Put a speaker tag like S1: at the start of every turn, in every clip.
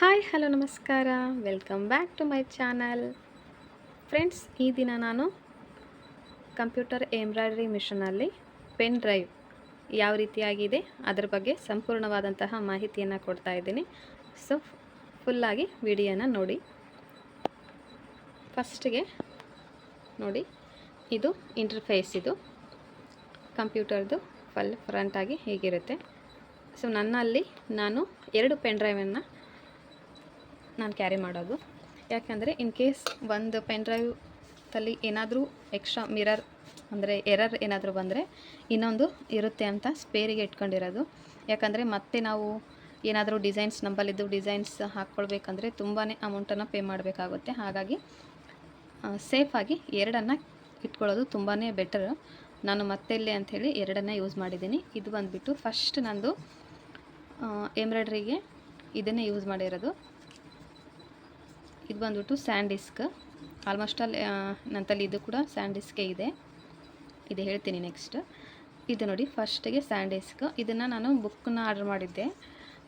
S1: Hi, hello, ನಮಸ್ಕಾರ. Welcome back to my channel friends ಈ ದಿನ ನಾನು ಕಂಪ್ಯೂಟರ್ ಎಂಬ್ರಾಯ್ಡ್ರಿ ಮಿಷನಲ್ಲಿ ಪೆನ್ ಡ್ರೈವ್ ಯಾವ ರೀತಿಯಾಗಿದೆ, ಅದರ ಬಗ್ಗೆ ಸಂಪೂರ್ಣವಾದಂತಹ ಮಾಹಿತಿಯನ್ನು ಕೊಡ್ತಾ ಇದ್ದೀನಿ. ಸೊ ಫುಲ್ಲಾಗಿ ವಿಡಿಯೋನ ನೋಡಿ. ಫಸ್ಟಿಗೆ ನೋಡಿ, ಇದು ಇಂಟರ್ಫೇಸ್ ಇದು. ಕಂಪ್ಯೂಟರ್ದು ಫಲ್ ಫ್ರಂಟಾಗಿ ಹೀಗಿರುತ್ತೆ. ಸೊ ನನ್ನಲ್ಲಿ ನಾನು ಎರಡು ಪೆನ್ ಡ್ರೈವನ್ನು ನಾನು ಕ್ಯಾರಿ ಮಾಡೋದು. ಯಾಕೆಂದರೆ ಇನ್ ಕೇಸ್ ಒಂದು ಪೆನ್ ಡ್ರೈವಲ್ಲಿ ಏನಾದರೂ ಎಕ್ಸ್ಟ್ರಾ ಮಿರರ್ ಅಂದರೆ ಎರರ್ ಏನಾದರೂ ಬಂದರೆ ಇನ್ನೊಂದು ಇರುತ್ತೆ ಅಂತ ಸ್ಪೇರಿಗೆ ಇಟ್ಕೊಂಡಿರೋದು. ಯಾಕಂದರೆ ಮತ್ತೆ ನಾವು ಏನಾದರೂ ಡಿಸೈನ್ಸ್ ನಂಬಲ್ಲಿದ್ದು ಡಿಸೈನ್ಸ್ ಹಾಕ್ಕೊಳ್ಬೇಕಂದ್ರೆ ತುಂಬಾ ಅಮೌಂಟನ್ನು ಪೇ ಮಾಡಬೇಕಾಗುತ್ತೆ. ಹಾಗಾಗಿ ಸೇಫಾಗಿ ಎರಡನ್ನು ಇಟ್ಕೊಳ್ಳೋದು ತುಂಬಾ ಬೆಟರ್ ನಾನು ಮತ್ತೆಲ್ಲೇ ಅಂಥೇಳಿ ಎರಡನ್ನೇ ಯೂಸ್ ಮಾಡಿದ್ದೀನಿ. ಇದು ಬಂದುಬಿಟ್ಟು ಫಸ್ಟ್ ನಂದು ಎಂಬ್ರಾಯ್ಡ್ರಿಗೆ ಇದನ್ನೇ ಯೂಸ್ ಮಾಡಿರೋದು. ಇದು ಬಂದ್ಬಿಟ್ಟು ಸ್ಯಾಂಡ್ ಡಿಸ್ಕ್. ಆಲ್ಮೋಸ್ಟ್ ಅಲ್ಲಿ ನಂತಲ್ಲಿ ಇದು ಕೂಡ ಸ್ಯಾಂಡ್ ಡಿಸ್ಕೇ ಇದೆ. ಇದು ಹೇಳ್ತೀನಿ ನೆಕ್ಸ್ಟ್. ಇದು ನೋಡಿ ಫಸ್ಟಿಗೆ ಸ್ಯಾಂಡ್ ಡಿಸ್ಕ್. ಇದನ್ನು ನಾನು ಬುಕ್ಕನ್ನ ಆರ್ಡರ್ ಮಾಡಿದ್ದೆ.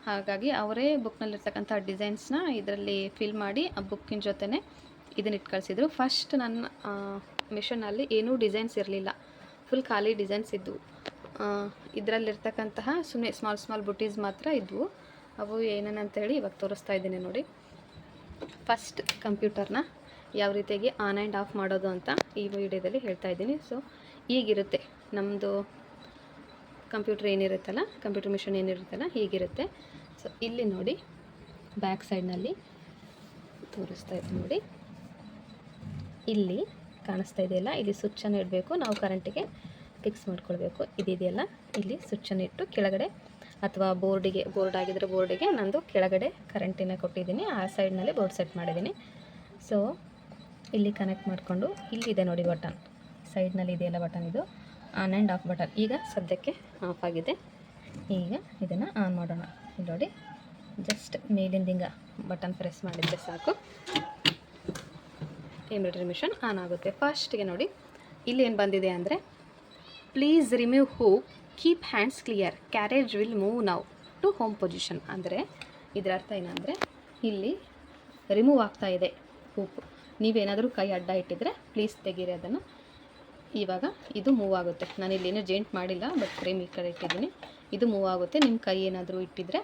S1: ಹಾಗಾಗಿ ಅವರೇ ಬುಕ್ನಲ್ಲಿರ್ತಕ್ಕಂಥ ಡಿಸೈನ್ಸ್ನ ಇದರಲ್ಲಿ ಫಿಲ್ ಮಾಡಿ ಆ ಬುಕ್ಕಿನ ಜೊತೆನೇ ಇದನ್ನ ಇಟ್ಟು ಕಳಿಸಿದ್ರು. ಫಸ್ಟ್ ನನ್ನ ಮಿಷನಲ್ಲಿ ಏನೂ ಡಿಸೈನ್ಸ್ ಇರಲಿಲ್ಲ. ಫುಲ್ ಖಾಲಿ ಡಿಸೈನ್ಸ್ ಇದ್ದವು ಇದರಲ್ಲಿರ್ತಕ್ಕಂತಹ ಸುಮ್ಮನೆ ಸ್ಮಾಲ್ ಸ್ಮಾಲ್ ಬುಟೀಸ್ ಮಾತ್ರ ಇದ್ವು. ಅವು ಏನೇನಂತೇಳಿ ಇವಾಗ ತೋರಿಸ್ತಾ ಇದ್ದೀನಿ ನೋಡಿ. ಫಸ್ಟ್ ಕಂಪ್ಯೂಟರ್ನ ಯಾವ ರೀತಿಯಾಗಿ ಆನ್ ಆ್ಯಂಡ್ ಆಫ್ ಮಾಡೋದು ಅಂತ ಈ ವಿಡಿಯೋದಲ್ಲಿ ಹೇಳ್ತಾ ಇದ್ದೀನಿ. ಸೊ ಈಗಿರುತ್ತೆ. ನಮ್ಮದು ಕಂಪ್ಯೂಟರ್ ಏನಿರುತ್ತಲ್ಲ, ಕಂಪ್ಯೂಟರ್ ಮಿಷನ್ ಏನಿರುತ್ತಲ್ಲ, ಹೀಗಿರುತ್ತೆ. ಸೊ ಇಲ್ಲಿ ನೋಡಿ, ಬ್ಯಾಕ್ ಸೈಡ್ನಲ್ಲಿ ತೋರಿಸ್ತಾ ಇದ್ದೀನಿ ನೋಡಿ. ಇಲ್ಲಿ ಕಾಣಿಸ್ತಾ ಇದೆಯಲ್ಲ, ಇಲ್ಲಿ ಸ್ವಿಚ್ಚನ್ನು ಇಡಬೇಕು. ನಾವು ಕರೆಂಟಿಗೆ ಫಿಕ್ಸ್ ಮಾಡ್ಕೊಳ್ಬೇಕು. ಇದಿದೆಯಲ್ಲ, ಇಲ್ಲಿ ಸ್ವಿಚ್ಚನ್ನು ಇಟ್ಟು ಕೆಳಗಡೆ ಅಥವಾ ಬೋರ್ಡಿಗೆ, ಬೋರ್ಡ್ ಆಗಿದ್ರೆ ಬೋರ್ಡಿಗೆ ನಂದು ಕೆಳಗಡೆ ಕರೆಂಟಿನ ಕೊಟ್ಟಿದ್ದೀನಿ, ಆ ಸೈಡ್ನಲ್ಲಿ ಬೋರ್ಡ್ ಸೆಟ್ ಮಾಡಿದ್ದೀನಿ. ಸೊ ಇಲ್ಲಿ ಕನೆಕ್ಟ್ ಮಾಡಿಕೊಂಡು ಇಲ್ಲಿದೆ ನೋಡಿ ಬಟನ್ ಸೈಡ್ನಲ್ಲಿ ಇದೆಯಲ್ಲ ಬಟನ್ ಇದು? ಆನ್ ಆ್ಯಂಡ್ ಆಫ್ ಬಟನ್ ಈಗ ಸದ್ಯಕ್ಕೆ ಆಫ್ ಆಗಿದೆ. ಈಗ ಇದನ್ನು ಆನ್ ಮಾಡೋಣ. ನೋಡಿ ಜಸ್ಟ್ ಮೇಲಿಂದ ಹಿಂಗೆ ಬಟನ್ ಪ್ರೆಸ್ ಮಾಡಿದರೆ ಸಾಕು. ಎಂಬ್ರಾಯ್ಡ್ರಿ ಮಿಷನ್ ಆನ್ ಆಗುತ್ತೆ. ಫಸ್ಟಿಗೆ ನೋಡಿ, ಇಲ್ಲಿ ಏನು ಬಂದಿದೆ ಅಂದರೆ please remove hoop keep hands clear carriage will move now to home position ಅಂದರೆ ಇದರ ಅರ್ಥ ಏನಂದರೆ ಇಲ್ಲಿ ರಿಮೂವ್ ಆಗ್ತಾ ಇದೆ ಹೂಪು ನೀವೇನಾದರೂ ಕೈ ಅಡ್ಡ ಇಟ್ಟಿದ್ರೆ ಪ್ಲೀಸ್ ತೆಗೀರಿ ಅದನ್ನು. ಇವಾಗ ಇದು ಮೂವ್ ಆಗುತ್ತೆ. ನಾನು ಇಲ್ಲೇನೂ ಜೇಂಟ್ ಮಾಡಿಲ್ಲ ಬಟ್ ಫ್ರೇಮ್ ಈ ಕಡೆ ಇಟ್ಟಿದ್ದೀನಿ. ಇದು ಮೂವ್ ಆಗುತ್ತೆ. ನಿಮ್ಮ ಕೈ ಏನಾದರೂ ಇಟ್ಟಿದ್ರೆ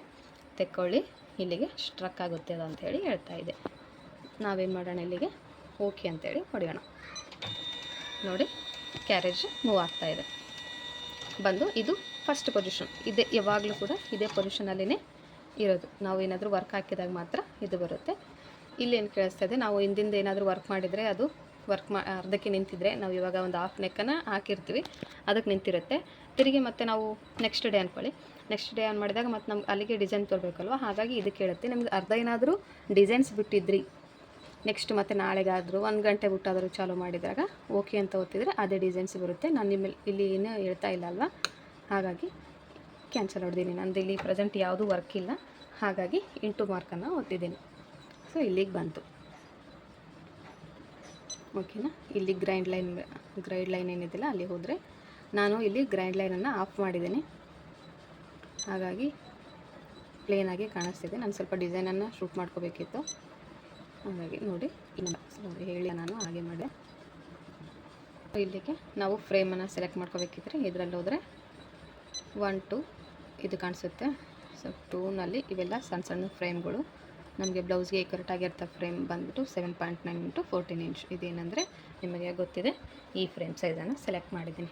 S1: ತೆಕ್ಕೊಳ್ಳಿ. ಇಲ್ಲಿಗೆ ಸ್ಟ್ರಕ್ ಆಗುತ್ತೆ ಅದು ಅಂಥೇಳಿ ಹೇಳ್ತಾ ಇದೆ. ನಾವೇನು ಮಾಡೋಣ ಇಲ್ಲಿಗೆ? ಓಕೆ ಅಂತೇಳಿ ಹೊಡೆಯೋಣ. ನೋಡಿ ಕ್ಯಾರೇಜ್ ಮೂವ್ ಆಗ್ತಾಯಿದೆ ಬಂದು ಇದು ಫಸ್ಟ್ ಪೊಸಿಷನ್ ಇದೇ, ಯಾವಾಗಲೂ ಕೂಡ ಇದೇ ಪೊಸಿಷನಲ್ಲಿನೇ ಇರೋದು. ನಾವು ಏನಾದರೂ ವರ್ಕ್ ಹಾಕಿದಾಗ ಮಾತ್ರ ಇದು ಬರುತ್ತೆ. ಇಲ್ಲಿ ಏನು ಕೇಳಿಸ್ತಾ ಇದೆ, ನಾವು ಹಿಂದಿಂದ ಏನಾದರೂ ವರ್ಕ್ ಮಾಡಿದರೆ ಅದು ವರ್ಕ್ ಮಾ ಅರ್ಧಕ್ಕೆ ನಿಂತಿದ್ರೆ ನಾವು ಇವಾಗ ಒಂದು ಹಾಫ್ ನೆಕ್ಕನ್ನು ಹಾಕಿರ್ತೀವಿ, ಅದಕ್ಕೆ ನಿಂತಿರುತ್ತೆ. ತಿರುಗಿ ಮತ್ತೆ ನಾವು ನೆಕ್ಸ್ಟ್ ಡೇ ಅಂದ್ಕೊಳ್ಳಿ ನೆಕ್ಸ್ಟ್ ಡೇ ಆನ್ ಮಾಡಿದಾಗ ಮತ್ತು ನಮ್ಗೆ ಅಲ್ಲಿಗೆ ಡಿಸೈನ್ ತೋರ್ಬೇಕಲ್ವ? ಹಾಗಾಗಿ ಇದು ಕೇಳುತ್ತೆ. ನಿಮ್ಗೆ ಅರ್ಧ ಏನಾದರೂ ಡಿಸೈನ್ಸ್ ಬಿಟ್ಟಿದ್ರಿ ನೆಕ್ಸ್ಟ್ ಮತ್ತೆ ನಾಳೆಗಾದರೂ ಒಂದು ಗಂಟೆ ಬಿಟ್ಟಾದರೂ ಚಾಲೂ ಮಾಡಿದಾಗ ಓಕೆ ಅಂತ ಓದ್ತಿದ್ರೆ ಅದೇ ಡಿಸೈನ್ಸ್ ಬರುತ್ತೆ. ನಾನು ನಿಮ್ಮ ಇಲ್ಲಿ ಏನೂ ಹೇಳ್ತಾ ಇಲ್ಲ ಅಲ್ವಾ? ಹಾಗಾಗಿ ಕ್ಯಾನ್ಸಲ್ ಹೊಡೆದೀನಿ. ನಂದು ಇಲ್ಲಿ ಪ್ರೆಸೆಂಟ್ ಯಾವುದೂ ವರ್ಕ್ ಇಲ್ಲ. ಹಾಗಾಗಿ ಇಂಟು ಮಾರ್ಕನ್ನು ಓದ್ತಿದ್ದೀನಿ. ಸೊ ಇಲ್ಲಿಗೆ ಬಂತು. ಓಕೆನಾ ಇಲ್ಲಿ ಗ್ರೈಂಡ್ ಲೈನ್ ಗ್ರೈಂಡ್ ಲೈನ್ ಏನಿದೆಯಲ್ಲ ಅಲ್ಲಿ ಹೋದರೆ ನಾನು ಇಲ್ಲಿ ಗ್ರೈಂಡ್ ಲೈನನ್ನು ಆಫ್ ಮಾಡಿದ್ದೀನಿ. ಹಾಗಾಗಿ ಪ್ಲೇನಾಗಿ ಕಾಣಿಸ್ತಿದೆ. ನಾನು ಸ್ವಲ್ಪ ಡಿಸೈನನ್ನು ಶೂಟ್ ಮಾಡ್ಕೋಬೇಕಿತ್ತು. ಹಾಗಾಗಿ ನೋಡಿ sorry, ಹೇಳಿ ನಾನು ಹಾಗೆ ಮಾಡಿದೆ. ಇಲ್ಲಿಗೆ ನಾವು ಫ್ರೇಮನ್ನು ಸೆಲೆಕ್ಟ್ ಮಾಡ್ಕೋಬೇಕಿದ್ರೆ ಇದರಲ್ಲಿ ಹೋದರೆ ಒನ್ ಟು ಇದು ಕಾಣಿಸುತ್ತೆ. ಸೊ ಟೂನಲ್ಲಿ ಇವೆಲ್ಲ ಸಣ್ಣ ಸಣ್ಣ ಫ್ರೇಮ್ಗಳು ನಮಗೆ ಬ್ಲೌಸ್ಗೆ ಕರೆಕ್ಟಾಗಿರ್ತ ಫ್ರೇಮ್ ಬಂದ್ಬಿಟ್ಟು seven point nine into fourteen inch ಇದೇನೆಂದರೆ ನಿಮಗೆ ಗೊತ್ತಿದೆ ಈ ಫ್ರೇಮ್ ಸೈಜನ್ನು ಸೆಲೆಕ್ಟ್ ಮಾಡಿದ್ದೀನಿ.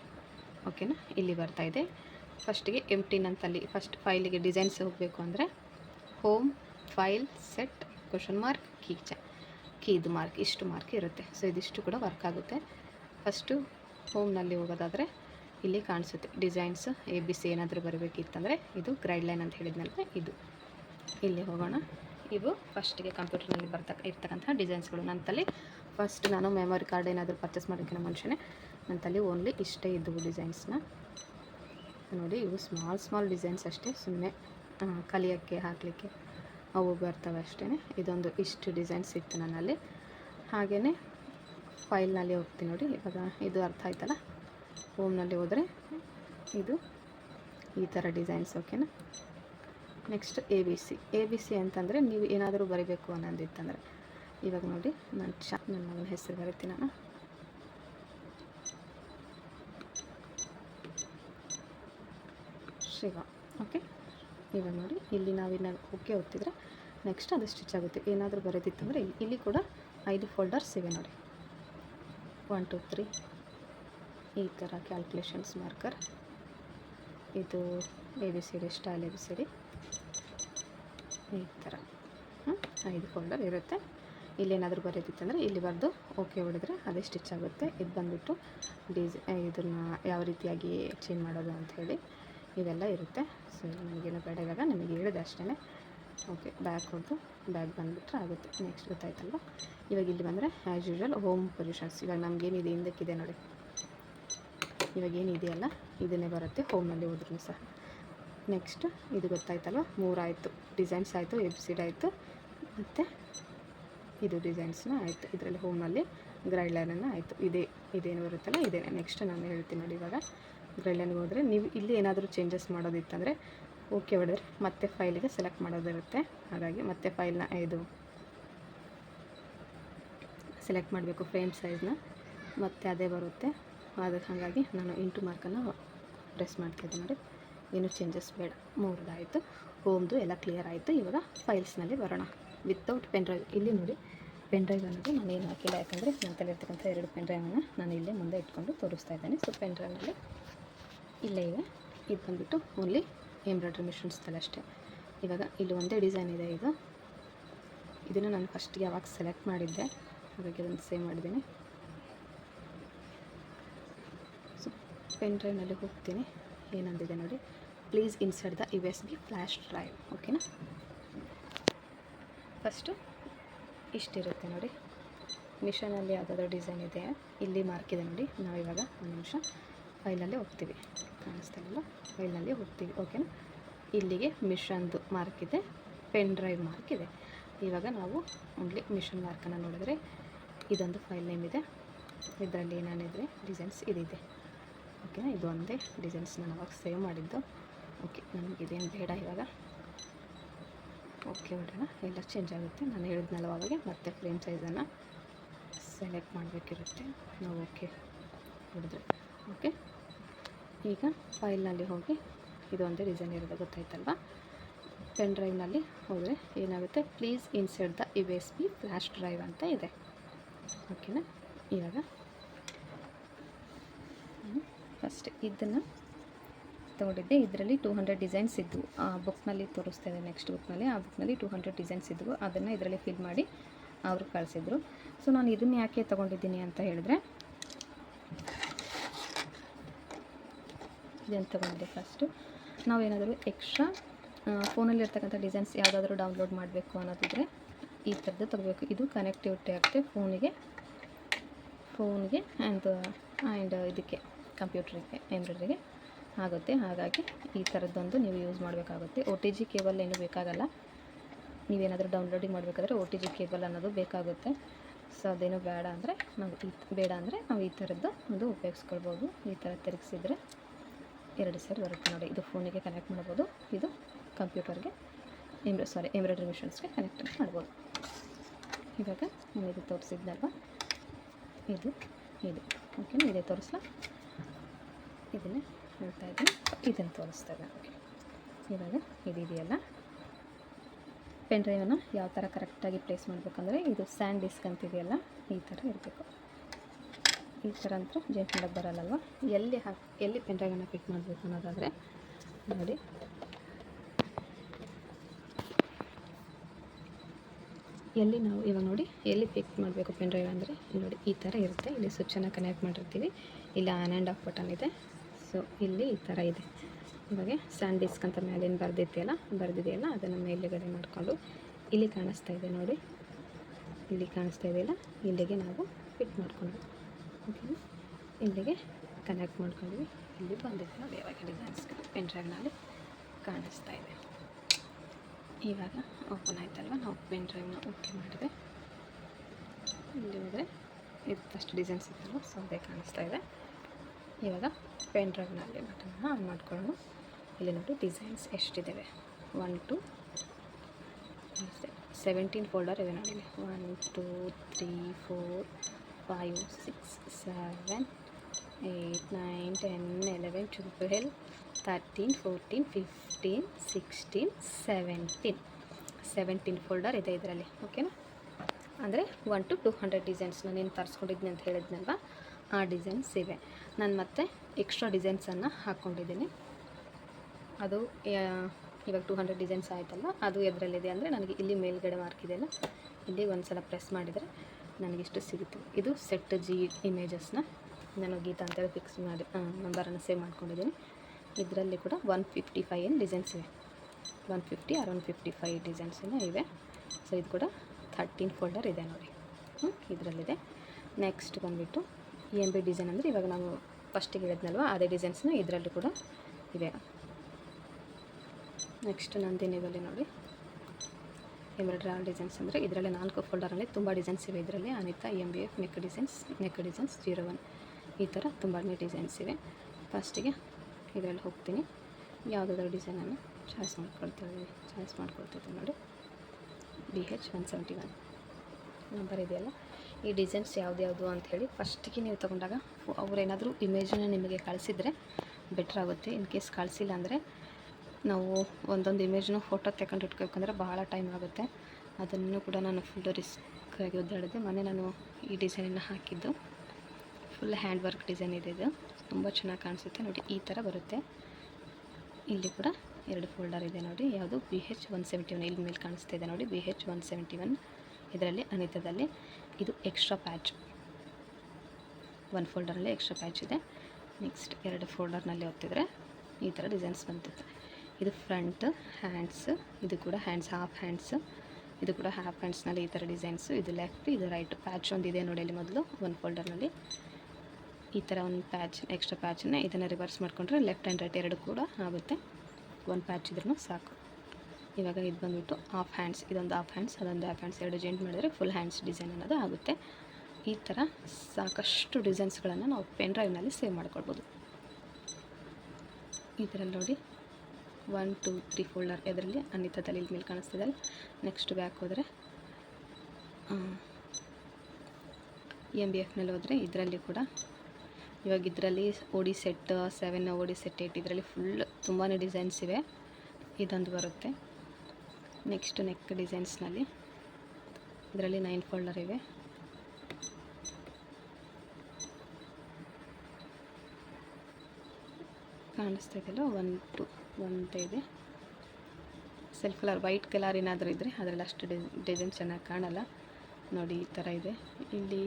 S1: ಓಕೆನಾ ಇಲ್ಲಿ ಬರ್ತಾ ಇದೆ. ಫಸ್ಟಿಗೆ ಎಂಟಿನ್ ಅಂತಲ್ಲಿ ಫಸ್ಟ್ ಫೈಲಿಗೆ ಡಿಸೈನ್ಸ್ ಹೋಗಬೇಕು ಅಂದರೆ home file set question mark ಕೀಚ ಕೀದು ಮಾರ್ಕ್, ಇಷ್ಟು ಮಾರ್ಕ್ ಇರುತ್ತೆ. ಸೊ ಇದಿಷ್ಟು ಕೂಡ ವರ್ಕ್ ಆಗುತ್ತೆ. ಫಸ್ಟು ಹೋಮ್ನಲ್ಲಿ ಹೋಗೋದಾದರೆ ಇಲ್ಲಿ ಕಾಣಿಸುತ್ತೆ. ಡಿಸೈನ್ಸ್ ಎ ಬಿ ಸಿ ಏನಾದರೂ ಬರಬೇಕಿತ್ತಂದರೆ ಇದು ಗ್ರೈಡ್ ಲೈನ್ ಅಂತ ಹೇಳಿದ್ನಲ್ಲ ಇದು. ಇಲ್ಲಿ ಹೋಗೋಣ. ಇವು ಫಸ್ಟಿಗೆ ಕಂಪ್ಯೂಟರ್ನಲ್ಲಿ ಬರ್ತಕ್ಕ ಇರ್ತಕ್ಕಂಥ ಡಿಸೈನ್ಸ್ಗಳು ನನ್ನ ತಲೆ ಫಸ್ಟ್ ನಾನು ಮೆಮೊರಿ ಕಾರ್ಡ್ ಏನಾದರೂ ಪರ್ಚೇಸ್ ಮಾಡೋಕ್ಕಿಂತ ಮುಂಚೆನೇ ನನ್ನ ತಲೆ ಓನ್ಲಿ ಇಷ್ಟೇ ಇದ್ದವು ಡಿಸೈನ್ಸ್ನ ನೋಡಿ, ಇವು ಸ್ಮಾಲ್ ಸ್ಮಾಲ್ ಡಿಸೈನ್ಸ್ ಅಷ್ಟೇ. ಸುಮ್ಮನೆ ಕಲಿಯೋಕ್ಕೆ, ಹಾಕಲಿಕ್ಕೆ. ಅವು ಬರ್ತವೆ ಅಷ್ಟೇ. ಇದೊಂದು ಇಷ್ಟು ಡಿಸೈನ್ಸ್ ಇತ್ತು ನನ್ನಲ್ಲಿ. ಹಾಗೆಯೇ ಫೈಲ್ನಲ್ಲಿ ಹೋಗ್ತೀನಿ ನೋಡಿ. ಇವಾಗ ಇದು ಅರ್ಥ ಆಯ್ತಲ್ಲ? ಹೋಮ್ನಲ್ಲಿ ಹೋದರೆ ಇದು ಈ ಥರ ಡಿಸೈನ್ಸ್ ಓಕೆನಾ next A B C A B C ಅಂತಂದರೆ ನೀವು ಏನಾದರೂ ಬರಿಬೇಕು ಅನ್ನೋದಿತ್ತಂದರೆ. ಇವಾಗ ನೋಡಿ ನಾನು ಚ ನನ್ನ ಮಗನ ಹೆಸರು ಬರೀತೀನಿ ನಾನು. ಶಿವ ಓಕೆ ಇವಾಗ ನೋಡಿ. ಇಲ್ಲಿ ನಾವಿನ್ನ ಓಕೆ ಒತ್ತಿದ್ರೆ ನೆಕ್ಸ್ಟ್ ಅದು ಸ್ಟಿಚ್ ಆಗುತ್ತೆ. ಏನಾದರೂ ಬರೋದಿತ್ತಂದರೆ ಇಲ್ಲಿ ಕೂಡ ಐದು ಫೋಲ್ಡರ್ಸ್ ಇವೆ ನೋಡಿ. ಒನ್ ಟು ತ್ರೀ ಈ ಥರ ಕ್ಯಾಲ್ಕುಲೇಷನ್ಸ್ ಮಾರ್ಕರ್ ಇದು A B C D style A B C D ಈ ಥರ? ಐದು ಫೋಲ್ಡರ್ ಇರುತ್ತೆ. ಇಲ್ಲೇನಾದರೂ ಬರೋದಿತ್ತಂದರೆ ಇಲ್ಲಿ ಬರೆದು ಓಕೆ ಹೊಡೆದ್ರೆ ಅದೇ ಸ್ಟಿಚ್ ಆಗುತ್ತೆ. ಇದು ಬಂದುಬಿಟ್ಟು ಡಿಸ್ ಇದನ್ನು ಯಾವ ರೀತಿಯಾಗಿ ಚೇಂಜ್ ಮಾಡೋದು ಅಂತ ಹೇಳಿ. ಇವೆಲ್ಲ ಇರುತ್ತೆ. ಸೊ ನಮಗೇನು ಬೇಡ ಇವಾಗ. ನಿಮಗೆ ಹೇಳಿದೆ ಅಷ್ಟೇ ಓಕೆ ಬ್ಯಾಕ್ ಹೊಡೆದು ಬ್ಯಾಗ್ ಬಂದುಬಿಟ್ರೆ ಆಗುತ್ತೆ. ನೆಕ್ಸ್ಟ್ ಗೊತ್ತಾಯ್ತಲ್ವ? ಇವಾಗ ಇಲ್ಲಿ ಬಂದರೆ ಆ್ಯಸ್ ಯೂಶ್ವಲ್ ಹೋಮ್ ಪೊಸಿಷನ್ಸ್ ಇವಾಗ ನಮಗೇನಿದೆ, ಹಿಂದಕ್ಕಿದೆ ನೋಡಿ. ಇವಾಗ ಏನಿದೆಯಲ್ಲ ಇದನ್ನೇ ಬರುತ್ತೆ ಹೋಮಲ್ಲಿ ಹೋದ್ರೂ ಸಹ. ನೆಕ್ಸ್ಟ್ ಇದು ಗೊತ್ತಾಯ್ತಲ್ವ? ಮೂರಾಯಿತು. ಡಿಸೈನ್ಸ್ ಆಯಿತು ಎಬ್ಸಿಡ್ ಆಯಿತು, ಮತ್ತು ಇದು ಡಿಸೈನ್ಸ್ನ ಆಯಿತು. ಇದರಲ್ಲಿ ಹೋಮಲ್ಲಿ ಗ್ರೈಡ್ ಲೈನನ್ನು ಆಯಿತು. ಇದೇ, ಇದೇನು ಬರುತ್ತಲ್ಲ ಇದೇ ನೆಕ್ಸ್ಟ್ ನಾನು ಹೇಳ್ತೀನಿ ನೋಡಿ ಇವಾಗ. ಲೈನ್ಗೆ ಹೋದರೆ ನೀವು ಇಲ್ಲಿ ಏನಾದರೂ ಚೇಂಜಸ್ ಮಾಡೋದಿತ್ತಂದರೆ ಓಕೆ ಹೊಡೆದ್ರೆ ಮತ್ತೆ ಫೈಲಿಗೆ ಸೆಲೆಕ್ಟ್ ಮಾಡೋದಿರುತ್ತೆ. ಹಾಗಾಗಿ ಮತ್ತೆ ಫೈಲ್ನ ಇದು ಸೆಲೆಕ್ಟ್ ಮಾಡಬೇಕು ಫ್ರೇಮ್ ಸೈಜ್ನ ಮತ್ತೆ ಅದೇ ಬರುತ್ತೆ. ಅದಕ್ಕೆ ಹಾಗಾಗಿ ನಾನು ಇಂಟು ಮಾರ್ಕನ್ನು ಪ್ರೆಸ್ ಮಾಡ್ತಾಯಿದ್ದೆ ನೋಡಿ. ಏನು ಚೇಂಜಸ್ ಬೇಡ. ಮೂರದಾಯಿತು. ಹೋಮ್ದು ಎಲ್ಲ ಕ್ಲಿಯರ್ ಆಯಿತು. ಇವಾಗ ಫೈಲ್ಸ್ನಲ್ಲಿ ಬರೋಣ. ವಿತೌಟ್ ಪೆನ್ ಡ್ರೈವ್ ಇಲ್ಲಿ ನೋಡಿ ಪೆನ್ ಡ್ರೈವ್ ಅನ್ನೋದು ನಾನು ಏನು ಹಾಕಿಲ್ಲ. ಯಾಕಂದರೆ ನನ್ನ ತಲೆ ಇರ್ತಕ್ಕಂಥ ಎರಡು ಪೆನ್ ಡ್ರೈವನ್ನು ನಾನು ಇಲ್ಲೇ ಮುಂದೆ ಇಟ್ಕೊಂಡು ತೋರಿಸ್ತಾ ಇದ್ದೇನೆ. ಸೊ ಪೆನ್ ಡ್ರೈವ್ನಲ್ಲಿ ಇಲ್ಲೇ ಇದೆ. ಇದು ಬಂದುಬಿಟ್ಟು ಓನ್ಲಿ ಎಂಬ್ರಾಯ್ಡ್ರಿ ಮಿಷನ್ಸ್ದಲ್ಲಿ ಅಷ್ಟೇ. ಇವಾಗ ಇಲ್ಲಿ ಒಂದೇ ಡಿಸೈನ್ ಇದೆ ಇದು. ಇದನ್ನು ನಾನು ಫಸ್ಟ್ಗೆ ಯಾವಾಗ ಸೆಲೆಕ್ಟ್ ಮಾಡಿದ್ದೆ, ಹಾಗಾಗಿ ಅದನ್ನು ಸೇವ್ ಮಾಡಿದ್ದೀನಿ. ಸೊ ಪೆನ್ ಡ್ರೈವ್ನಲ್ಲಿ ಹೋಗ್ತೀನಿ. ಏನಂದಿದೆ ನೋಡಿ. Please insert the U S B flash drive ಓಕೆನಾ ಫಸ್ಟು ಇಷ್ಟಿರುತ್ತೆ ನೋಡಿ. ಮಿಷನಲ್ಲಿ ಯಾವುದಾದ್ರೂ ಡಿಸೈನ್ ಇದೆ ಇಲ್ಲಿ ಮಾರ್ಕ್ ಇದೆ ನೋಡಿ. ನಾವು ಇವಾಗ ಒಂದು ನಿಮಿಷ ಫೈಲಲ್ಲಿ ಹೋಗ್ತೀವಿ. ಕಾಣಿಸ್ತಾ ಇಲ್ಲ. ಫೈಲ್ನಲ್ಲಿ ಹೋಗ್ತೀವಿ ಓಕೆನಾ ಇಲ್ಲಿಗೆ ಮಿಷನ್ದು ಮಾರ್ಕ್ ಇದೆ ಪೆನ್ ಡ್ರೈವ್ ಮಾರ್ಕ್ ಇದೆ. ಇವಾಗ ನಾವು ಓನ್ಲಿ ಮಿಷನ್ ಮಾರ್ಕನ್ನು ನೋಡಿದ್ರೆ ಇದೊಂದು ಫೈಲ್ ನೇಮ್ ಇದೆ. ಇದರಲ್ಲಿ ಏನೇನಿದ್ರೆ ಡಿಸೈನ್ಸ್ ಇದಿದೆ. ಓಕೆನಾ ಇದು ಒಂದೇ ಡಿಸೈನ್ಸ್ ನಾನು ಅವಾಗ ಸೇವ್ ಮಾಡಿದ್ದು. ಓಕೆ ನನಗೆ ಇದೇನು ಬೇಡ ಇವಾಗ. ಓಕೆ ಹೊಡೋಣ ಎಲ್ಲ ಚೇಂಜ್ ಆಗುತ್ತೆ. ನಾನು ಹೇಳಿದ್ನಲ್ಲ ಅವಾಗ, ಮತ್ತೆ ಫ್ರೇಮ್ ಸೈಜನ್ನು ಸೆಲೆಕ್ಟ್ ಮಾಡಬೇಕಿರುತ್ತೆ. ನಾವು ಓಕೆ ಹೊಡೆದ್ರೆ ಓಕೆ ಈಗ ಫೈಲ್ನಲ್ಲಿ ಹೋಗಿ ಇದು ಒಂದೇ ಡಿಸೈನ್ ಇರೋದು ಗೊತ್ತಾಯ್ತಲ್ವ? ಪೆನ್ ಡ್ರೈವ್ನಲ್ಲಿ ಹೋದರೆ ಏನಾಗುತ್ತೆ? Please insert the U S B flash drive ಅಂತ ಇದೆ. ಓಕೆನಾ? ಇವಾಗ ಫಸ್ಟ್ ಇದನ್ನು ತೊಗೊಂಡಿದ್ದೆ. ಇದರಲ್ಲಿ ಟೂ ಹಂಡ್ರೆಡ್ ಡಿಸೈನ್ಸ್ ಇದ್ದವು ಆ ಬುಕ್ನಲ್ಲಿ ತೋರಿಸ್ತಾ ಇದೆ ನೆಕ್ಸ್ಟ್ ಬುಕ್ನಲ್ಲಿ. ಆ ಬುಕ್ನಲ್ಲಿ ಟೂ ಹಂಡ್ರೆಡ್ ಡಿಸೈನ್ಸ್ ಇದ್ದವು ಅದನ್ನು ಇದರಲ್ಲಿ ಫಿಲ್ ಮಾಡಿ ಅವರು ಕಳಿಸಿದ್ರು. ಸೊ ನಾನು ಇದನ್ನು ಯಾಕೆ ತೊಗೊಂಡಿದ್ದೀನಿ ಅಂತ ಹೇಳಿದ್ರೆ ಇದನ್ನು ತೊಗೊಂಡಿದ್ದೆ ಫಸ್ಟು ನಾವೇನಾದರೂ ಎಕ್ಸ್ಟ್ರಾ ಫೋನಲ್ಲಿ ಇರ್ತಕ್ಕಂಥ ಡಿಸೈನ್ಸ್ ಯಾವುದಾದ್ರೂ ಡೌನ್ಲೋಡ್ ಮಾಡಬೇಕು ಅನ್ನೋದಿದ್ರೆ ಈ ಥರದ್ದು ತಗೋಬೇಕು. ಇದು ಕನೆಕ್ಟಿವಿಟಿ ಆಗುತ್ತೆ ಫೋನಿಗೆ ಫೋನ್ಗೆ ಆ್ಯಂಡ್ ಆ್ಯಂಡ್ ಇದಕ್ಕೆ ಕಂಪ್ಯೂಟ್ರಿಗೆ ಎಂಬ್ರಾಯ್ಡ್ರಿಗೆ ಆಗುತ್ತೆ. ಹಾಗಾಗಿ ಈ ಥರದ್ದೊಂದು ನೀವು ಯೂಸ್ ಮಾಡಬೇಕಾಗುತ್ತೆ. ಒ ಟಿ ಜಿ ಕೇಬಲ್ ಏನು ಬೇಕಾಗಲ್ಲ. ನೀವೇನಾದರೂ ಡೌನ್ಲೋಡಿಂಗ್ ಮಾಡಬೇಕಾದ್ರೆ ಒ ಟಿ ಜಿ ಕೇಬಲ್ ಅನ್ನೋದು ಬೇಕಾಗುತ್ತೆ. ಸೊ ಅದೇನು ಬೇಡ ಅಂದರೆ ನಾವು ಈ, ಬೇಡ ಅಂದರೆ ನಾವು ಈ ಥರದ್ದು ಒಂದು ಉಪಯೋಗಿಸ್ಕೊಳ್ಬೋದು. ಈ ಥರ ತಿರುಗಿಸಿದ್ರೆ. ಎರಡು ಸೈಡ್ ಬರುತ್ತೆ ನೋಡಿ. ಇದು ಫೋನಿಗೆ ಕನೆಕ್ಟ್ ಮಾಡ್ಬೋದು. ಇದು ಕಂಪ್ಯೂಟರ್ಗೆ ಎಂಬ್ರ ಸಾರಿ ಎಂಬ್ರಾಯ್ಡ್ರಿ ಮಿಷನ್ಸ್ಗೆ ಕನೆಕ್ಟ್ ಮಾಡ್ಬೋದು. ಇವಾಗ ನಾನು ಇದು ತೋರಿಸಿದ್ನಲ್ವ? ಇದು ಇದು. ಓಕೆನಾ ಇದೇ ತೋರಿಸ್ಲಾ? ಇದನ್ನೇ ಹೇಳ್ತಾ ಇದ್ದೀನಿ. ಇದನ್ನು ತೋರಿಸ್ತಾ ಇದ್ದೀನಿ ಓಕೆ ಇವಾಗ ಇದಿದೆಯಲ್ಲ ಪೆನ್ ಡ್ರೈವನ್ನು ಯಾವ ಥರ ಕರೆಕ್ಟಾಗಿ ಪ್ಲೇಸ್ ಮಾಡಬೇಕಂದ್ರೆ ಇದು ಸ್ಯಾಂಡ್ ಡಿಸ್ಕ್ ಅಂತಿದೆಯಲ್ಲ, ಈ ಥರ ಇರಬೇಕು. ಈ ಥರ ಅಂತ ಜಂಪ್ ಮಾಡೋಕ್ಕೆ ಬರಲ್ಲಲ್ವ? ಎಲ್ಲಿ ಹಾಕಿ, ಎಲ್ಲಿ ಡ್ರೈವನ್ನು ಫಿಟ್ ಮಾಡಬೇಕು ಅನ್ನೋದಾದರೆ, ನೋಡಿ. ಎಲ್ಲಿ ನಾವು, ಇವಾಗ ನೋಡಿ, ಎಲ್ಲಿ ಫಿಕ್ಸ್ ಮಾಡಬೇಕು ಪೆನ್ ಡ್ರೈವ್ ಅಂದರೆ, ನೋಡಿ, ಈ ಥರ ಇರುತ್ತೆ. ಇಲ್ಲಿ ಸ್ವಿಚ್ಚನ್ನು ಕನೆಕ್ಟ್ ಮಾಡಿರ್ತೀವಿ. ಇಲ್ಲಿ ಆನ್ ಆ್ಯಂಡ್ ಆಫ್ ಬಟನ್ ಇದೆ. ಸೊ ಇಲ್ಲಿ ಈ ಥರ ಇದೆ. ಇವಾಗ ಸ್ಯಾಂಡ್ ಡಿಸ್ಕ್ ಅಂತ ಮೇಲಿನ ಬರೆದಿದೆಯಲ್ಲ ಬರೆದಿದೆಯಲ್ಲ, ಅದನ್ನು ಮೇಲುಗಡೆ ಮಾಡಿಕೊಂಡು ಇಲ್ಲಿ ಕಾಣಿಸ್ತಾ ಇದೆ ನೋಡಿ. ಇಲ್ಲಿ ಕಾಣಿಸ್ತಾ ಇದೆಯಲ್ಲ ಇಲ್ಲಿಗೆ ನಾವು ಫಿಟ್ ಮಾಡ್ಕೊಂಡ್ವಿ. ಓಕೆನಾ ಇಲ್ಲಿಗೆ ಕನೆಕ್ಟ್ ಮಾಡ್ಕೊಂಡ್ವಿ. ಇಲ್ಲಿ ಬಂದಿದೆ ನೋಡಿ, ಇವಾಗ ಡಿಸೈನ್ಸ್ ಪೆನ್ ಡ್ರೈವ್ನಲ್ಲಿ ಕಾಣಿಸ್ತಾ ಇದೆ. ಇವಾಗ ಓಪನ್ ಆಯ್ತಲ್ವ? ನಾವು ಪೆನ್ ಡ್ರೈವ್ನ ಓಕೆ ಮಾಡಿದೆ ಇಲ್ಲಿ ಹೋದರೆ ಇದು ಫಸ್ಟ್ ಡಿಸೈನ್ಸ್ ಇತ್ತಲ್ವ ಸೊ ಅದೇ ಕಾಣಿಸ್ತಾ ಇದೆ. ಇವಾಗ ಪೆನ್ ಡ್ರೈವ್ನಲ್ಲಿ ಬಟನ್ನ ಆನ್ ಮಾಡ್ಕೊಳ್ಳೋಣ. ಇಲ್ಲಿ ನೋಡಿ ಡಿಸೈನ್ಸ್ ಎಷ್ಟಿದ್ದಾವೆ ಒನ್ ಟು ಸೆವೆಂಟೀನ್ ಫೋಲ್ಡರ್ ಇದೆ ನೋಡಿ one two three four five six seven eight nine ten eleven twelve thirteen fourteen fifteen sixteen seventeen seventeen folder ಇದೆ ಇದರಲ್ಲಿ ಓಕೆನಾ ಅಂದರೆ one to two hundred designs ನೀನು ತರಿಸ್ಕೊಂಡಿದ್ದೀನಿ ಅಂತ ಹೇಳಿದ್ನಲ್ವ? ಆ ಡಿಸೈನ್ಸ್ ಇವೆ. ನಾನು ಮತ್ತೆ ಎಕ್ಸ್ಟ್ರಾ ಡಿಸೈನ್ಸನ್ನು ಹಾಕ್ಕೊಂಡಿದ್ದೀನಿ ಅದು ಇವಾಗ ಟೂ ಹಂಡ್ರೆಡ್ ಡಿಸೈನ್ಸ್ ಆಯಿತಲ್ಲ, ಅದು ಎದರಲ್ಲಿದೆ ಅಂದರೆ ನನಗೆ ಇಲ್ಲಿ ಮೇಲ್ಗಡೆ ಮಾರ್ಕ್ ಇದೆಯಲ್ಲ ಇಲ್ಲಿ ಒಂದು ಸಲ ಪ್ರೆಸ್ ಮಾಡಿದರೆ ನನಗಿಷ್ಟು ಸಿಗುತ್ತೆ. ಇದು ಸೆಟ್ ಜಿ ಇಮೇಜಸ್ನ ನಾನು ಗೀತಾ ಅಂತೇಳಿ ಫಿಕ್ಸ್ ಮಾಡಿ ನಂಬರನ್ನು ಸೇವ್ ಮಾಡ್ಕೊಂಡಿದ್ದೀನಿ. ಇದರಲ್ಲಿ ಕೂಡ ಒನ್ ಫಿಫ್ಟಿ ಫೈವ್ ಏನು ಡಿಸೈನ್ಸ್ ಇವೆ. One fifty or one fifty five ಡಿಸೈನ್ಸಿನ ಇವೆ. ಸೊ ಇದು ಕೂಡ ಥರ್ಟೀನ್ ಫೋಲ್ಡರ್ ಇದೆ ನೋಡಿ. ಇದರಲ್ಲಿದೆ. ನೆಕ್ಸ್ಟ್ ಬಂದುಬಿಟ್ಟು ಇ ಎಂ ಬಿ ಡಿಸೈನ್ ಅಂದರೆ ಇವಾಗ ನಾವು ಫಸ್ಟಿಗೆ ಹೇಳಿದ್ನಲ್ವ, ಅದೇ ಡಿಸೈನ್ಸ್ನ ಇದರಲ್ಲೂ ಕೂಡ ಇವೆ. ನೆಕ್ಸ್ಟ್ ನಂದಿನಿವಲ್ಲಿ ನೋಡಿ. ಎಂಬ್ರಾಯ್ಡ್ರಿ ಆಲ್ ಡಿಸೈನ್ಸ್ ಅಂದರೆ ಇದರಲ್ಲಿ ನಾಲ್ಕು ಫೋಲ್ಡರಲ್ಲಿ ತುಂಬ ಡಿಸೈನ್ಸ್ ಇವೆ. ಇದರಲ್ಲಿ Anita M B F neck designs neck designs zero one ಈ ಥರ ತುಂಬಾ ಡಿಸೈನ್ಸ್ ಇವೆ. ಫಸ್ಟಿಗೆ ಇದರಲ್ಲಿ ಹೋಗ್ತೀನಿ. ಯಾವುದಾದ್ರೂ ಡಿಸೈನನ್ನು ಚಾಯ್ಸ್ ಮಾಡ್ಕೊಳ್ತೀವಿ. ಚಾಯ್ಸ್ ಮಾಡ್ಕೊಳ್ತಿದ್ದೀನಿ ನೋಡಿ. B H one seventy one number ಇದೆಯಲ್ಲ? ಈ ಡಿಸೈನ್ಸ್ ಯಾವ್ದು ಹೇಳಿ ಫಸ್ಟಿಗೆ ನೀವು ತೊಗೊಂಡಾಗ ಅವರೇನಾದರೂ ಇಮೇಜನ್ನು ನಿಮಗೆ ಕಳಿಸಿದರೆ ಬೆಟ್ರ್ ಆಗುತ್ತೆ. ಇನ್ ಕೇಸ್ ಕಳಿಸಿಲ್ಲ ಅಂದರೆ ನಾವು ಒಂದೊಂದು ಇಮೇಜ್ನು ಫೋಟೋ ತಗೊಂಡು ಇಟ್ಕೋಬೇಕಂದ್ರೆ ಭಾಳ ಟೈಮ್ ಆಗುತ್ತೆ. ಅದನ್ನು ಕೂಡ ನಾನು ಫುಲ್ ರಿಸ್ಕ್ ಆಗಿ ಒದ್ದಾಡಿದೆ. ಮೊನ್ನೆ ನಾನು ಈ ಡಿಸೈನನ್ನು ಹಾಕಿದ್ದು. ಫುಲ್ ಹ್ಯಾಂಡ್ ವರ್ಕ್ ಡಿಸೈನ್ ಇದೆ ಇದು. ತುಂಬ ಚೆನ್ನಾಗಿ ಕಾಣಿಸುತ್ತೆ. ನೋಡಿ, ಈ ಥರ ಬರುತ್ತೆ. ಇಲ್ಲಿ ಕೂಡ ಎರಡು ಫೋಲ್ಡರ್ ಇದೆ ನೋಡಿ. ಯಾವುದು? B H one seventy one ಇಲ್ಲಿ ಮೇಲೆ ಕಾಣಿಸ್ತಾ ಇದೆ ನೋಡಿ. B H one seventy one ಇದರಲ್ಲಿ, ಅನಿತದಲ್ಲಿ. ಇದು ಎಕ್ಸ್ಟ್ರಾ ಪ್ಯಾಚ್ ಒಂದು ಫೋಲ್ಡರಲ್ಲಿ ಎಕ್ಸ್ಟ್ರಾ ಪ್ಯಾಚ್ ಇದೆ. ನೆಕ್ಸ್ಟ್ ಎರಡು ಫೋಲ್ಡರ್ನಲ್ಲಿ ಒತ್ತಿದ್ರೆ ಈ ಥರ ಡಿಸೈನ್ಸ್ ಬಂತಿತ್ತು. ಇದು ಫ್ರಂಟ್ ಹ್ಯಾಂಡ್ಸ್, ಇದು ಕೂಡ ಹ್ಯಾಂಡ್ಸ್ ಹಾಫ್ ಹ್ಯಾಂಡ್ಸ್, ಇದು ಕೂಡ ಹಾಫ್ ಹ್ಯಾಂಡ್ಸ್ನಲ್ಲಿ ಈ ಥರ ಡಿಸೈನ್ಸು, ಇದು ಲೆಫ್ಟ್, ಇದು ರೈಟ್ ಪ್ಯಾಚ್ ಒಂದು ಇದೆ ನೋಡಿ ಅಲ್ಲಿ ಮೊದಲು, ಒಂದು ಫೋಲ್ಡರ್ನಲ್ಲಿ ಈ ಥರ ಒಂದು ಪ್ಯಾಚ್ ಎಕ್ಸ್ಟ್ರಾ ಪ್ಯಾಚನ್ನ ಇದನ್ನು ರಿವರ್ಸ್ ಮಾಡಿಕೊಂಡ್ರೆ ಲೆಫ್ಟ್ ಆ್ಯಂಡ್ ರೈಟ್ ಎರಡು ಕೂಡ ಆಗುತ್ತೆ. ಒಂದು ಪ್ಯಾಚ್ ಇದ್ರೂ ಸಾಕು. ಇವಾಗ ಇದು ಬಂದುಬಿಟ್ಟು ಹಾಫ್ ಹ್ಯಾಂಡ್ಸ್ ಇದೊಂದು ಹಾಫ್ ಹ್ಯಾಂಡ್ಸ್ ಅದೊಂದು ಹಾಫ್ ಹ್ಯಾಂಡ್ಸ್ ಎರಡು ಜಾಯಿಂಟ್ ಮಾಡಿದರೆ ಫುಲ್ ಹ್ಯಾಂಡ್ಸ್ ಡಿಸೈನ್ ಅನ್ನೋದು ಆಗುತ್ತೆ. ಈ ಥರ ಸಾಕಷ್ಟು ಡಿಸೈನ್ಸ್ಗಳನ್ನು ನಾವು ಪೆನ್ ಡ್ರೈವ್ನಲ್ಲಿ ಸೇವ್ ಮಾಡ್ಕೊಳ್ಬೋದು. ಈ ಥರ ನೋಡಿ. ಒನ್ ಟೂ ತ್ರೀ ಫೋಲ್ಡರ್ ಇದರಲ್ಲಿ ಅನಿತಾ ತಲೆ ಮೇಲೆ ಕಾಣಿಸ್ತಿದ್ದಲ್ಲ ನೆಕ್ಸ್ಟ್ ಬ್ಯಾಕ್ ಹೋದರೆ ಎಂ ಬಿ ಎಫ್ನಲ್ಲಿ ಹೋದರೆ ಇದರಲ್ಲಿ ಕೂಡ. ಇವಾಗ ಇದರಲ್ಲಿ OD set seven OD set eight ಇದರಲ್ಲಿ ಫುಲ್ ತುಂಬಾ ಡಿಸೈನ್ಸ್ ಇವೆ. ಇದೊಂದು ಬರುತ್ತೆ. ನೆಕ್ಸ್ಟ್ ನೆಕ್ ಡಿಸೈನ್ಸ್ನಲ್ಲಿ ಇದರಲ್ಲಿ ನೈನ್ ಫೋಲ್ಡರ್ ಇವೆ. ಕಾಣಿಸ್ತಾ ಇದೆಯಲ್ಲ ಒನ್ ಟು ಒಂದು ಇದೆ. ಸೆಲ್ಫ್ ಕಲರ್ ವೈಟ್ ಕಲರ್ ಏನಾದರೂ ಇದ್ದರೆ ಅದರಲ್ಲಿ ಅಷ್ಟು ಡಿಸೈನ್ ಚೆನ್ನಾಗಿ ಕಾಣಲ್ಲ. ನೋಡಿ ಈ ಥರ ಇದೆ. ಇಲ್ಲಿ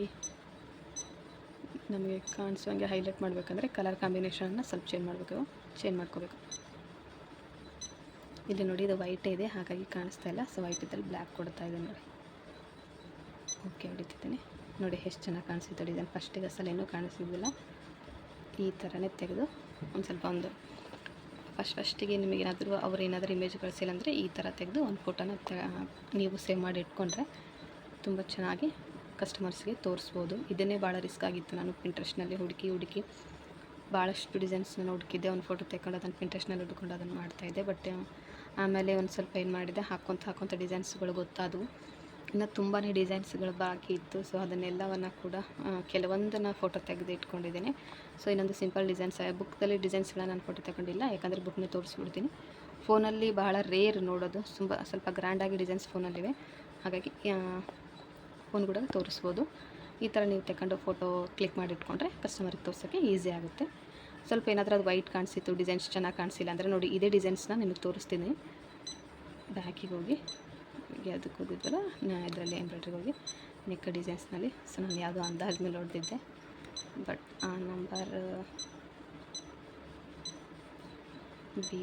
S1: ನಮಗೆ ಕಾಣಿಸೋಂಗೆ ಹೈಲೈಟ್ ಮಾಡಬೇಕಂದ್ರೆ ಕಲರ್ ಕಾಂಬಿನೇಷನ್ನ ಸ್ವಲ್ಪ ಚೇಂಜ್ ಮಾಡಬೇಕು. ಚೇಂಜ್ ಮಾಡ್ಕೋಬೇಕು. ಇಲ್ಲಿ ನೋಡಿ ಇದು ವೈಟೇ ಇದೆ, ಹಾಗಾಗಿ ಕಾಣಿಸ್ತಾ ಇಲ್ಲ. ಸೊ ವೈಟ್ ಇದ್ದಲ್ಲಿ ಬ್ಲ್ಯಾಕ್ ಕೊಡ್ತಾ ಇದೆ ನೋಡಿ. ಓಕೆ ಹೊಡಿತಿದ್ದೀನಿ. ನೋಡಿ ಎಷ್ಟು ಚೆನ್ನಾಗಿ ಕಾಣಿಸುತ್ತೆ ಡಿಸೈನ್ ಫಸ್ಟಿಗೆ ಸಲ ಏನೂ ಕಾಣಿಸಿದ್ದಿಲ್ಲ. ಈ ಥರನೇ ತೆಗೆದು ಒಂದು ಸ್ವಲ್ಪ ಒಂದು ಫಸ್ಟ್ ಫಸ್ಟಿಗೆ ನಿಮಗೇನಾದರೂ ಅವ್ರು ಏನಾದರೂ ಇಮೇಜ್ ಕಳಿಸಿಲ್ಲ ಅಂದರೆ ಈ ಥರ ತೆಗೆದು ಒಂದು ಫೋಟೋನ ನೀವು ಸೇವ್ ಮಾಡಿ ಇಟ್ಕೊಂಡ್ರೆ ತುಂಬ ಚೆನ್ನಾಗಿ ಕಸ್ಟಮರ್ಸ್ಗೆ ತೋರಿಸ್ಬೋದು. ಇದನ್ನೇ ಭಾಳ ರಿಸ್ಕ್ ಆಗಿತ್ತು ನಾನು ಪಿಂಟ್ರೆಸ್ಟ್ನಲ್ಲಿ ಹುಡುಕಿ ಹುಡುಕಿ. ಭಾಳಷ್ಟು ಡಿಸೈನ್ಸ್ನ ಹುಡುಕಿದ್ದೆ. ಒಂದು ಫೋಟೋ ತೆಕ್ಕೊಂಡು ಅದನ್ನು ಪಿಂಟ್ರೆಸ್ಟ್ನಲ್ಲಿ ಹುಡ್ಕೊಂಡು ಅದನ್ನು ಮಾಡ್ತಾಯಿದ್ದೆ ಬಟ್ ಆಮೇಲೆ ಒಂದು ಸ್ವಲ್ಪ ಏನು ಮಾಡಿದೆ, ಹಾಕ್ಕೊಂತ ಹಾಕ್ಕೊಂತ ಡಿಸೈನ್ಸ್ಗಳು ಗೊತ್ತಾದವು. ಇನ್ನು ತುಂಬಾ ಡಿಸೈನ್ಸ್ಗಳು ಬಾಕಿ ಇತ್ತು ಸೊ ಅದನ್ನೆಲ್ಲವನ್ನು ಕೂಡ ಕೆಲವೊಂದನ್ನ ಫೋಟೋ ತೆಗೆದು ಇಟ್ಕೊಂಡಿದ್ದೀನಿ. ಸೊ ಇನ್ನೊಂದು ಸಿಂಪಲ್ ಡಿಸೈನ್ಸ್ ಬುಕ್ದಲ್ಲಿ ಡಿಸೈನ್ಸ್ಗಳನ್ನ ನಾನು ಫೋಟೋ ತಗೊಂಡಿಲ್ಲ, ಯಾಕಂದರೆ ಬುಕ್ನ ತೋರಿಸ್ಬಿಡ್ತೀನಿ. ಫೋನಲ್ಲಿ ಬಹಳ ರೇರ್ ನೋಡೋದು, ತುಂಬ ಸ್ವಲ್ಪ ಗ್ರ್ಯಾಂಡಾಗಿ ಡಿಸೈನ್ಸ್ ಫೋನಲ್ಲಿವೆ ಹಾಗಾಗಿ ಫೋನ್ ಕೂಡ ತೋರಿಸ್ಬೋದು. ಈ ಥರ ನೀವು ತಗೊಂಡು ಫೋಟೋ ಕ್ಲಿಕ್ ಮಾಡಿ ಇಟ್ಕೊಂಡ್ರೆ ಕಸ್ಟಮರಿಗೆ ತೋರ್ಸೋಕ್ಕೆ ಈಸಿ ಆಗುತ್ತೆ. ಸ್ವಲ್ಪ ಏನಾದರೂ ಅದು ವೈಟ್ ಕಾಣಿಸಿತ್ತು ಡಿಸೈನ್ಸ್ ಚೆನ್ನಾಗಿ ಕಾಣಿಸಿಲ್ಲ ಅಂದರೆ ನೋಡಿ, ಇದೇ ಡಿಸೈನ್ಸ್ನ ನಿಮಗೆ ತೋರಿಸ್ತೀನಿ. ಬ್ಯಾಕಿಗೆ ಹೋಗಿ. ಹೀಗೆ ಅದಕ್ಕೆ ಹೋಗಿದ್ವಲ್ಲ, ನಾ ಇದರಲ್ಲಿ ಎಂಬ್ರಾಯ್ಡ್ರಿಗೆ ಹೋಗಿ ನೆಕ್ ಡಿಸೈನ್ಸ್ನಲ್ಲಿ ಸೊ ನಾನು ಯಾವುದೋ ಅಂದಾಜ್ ಮೇಲೆ ಹೊಡೆದಿದ್ದೆ. ಬಟ್ ಆ ನಂಬರ್ ಬಿ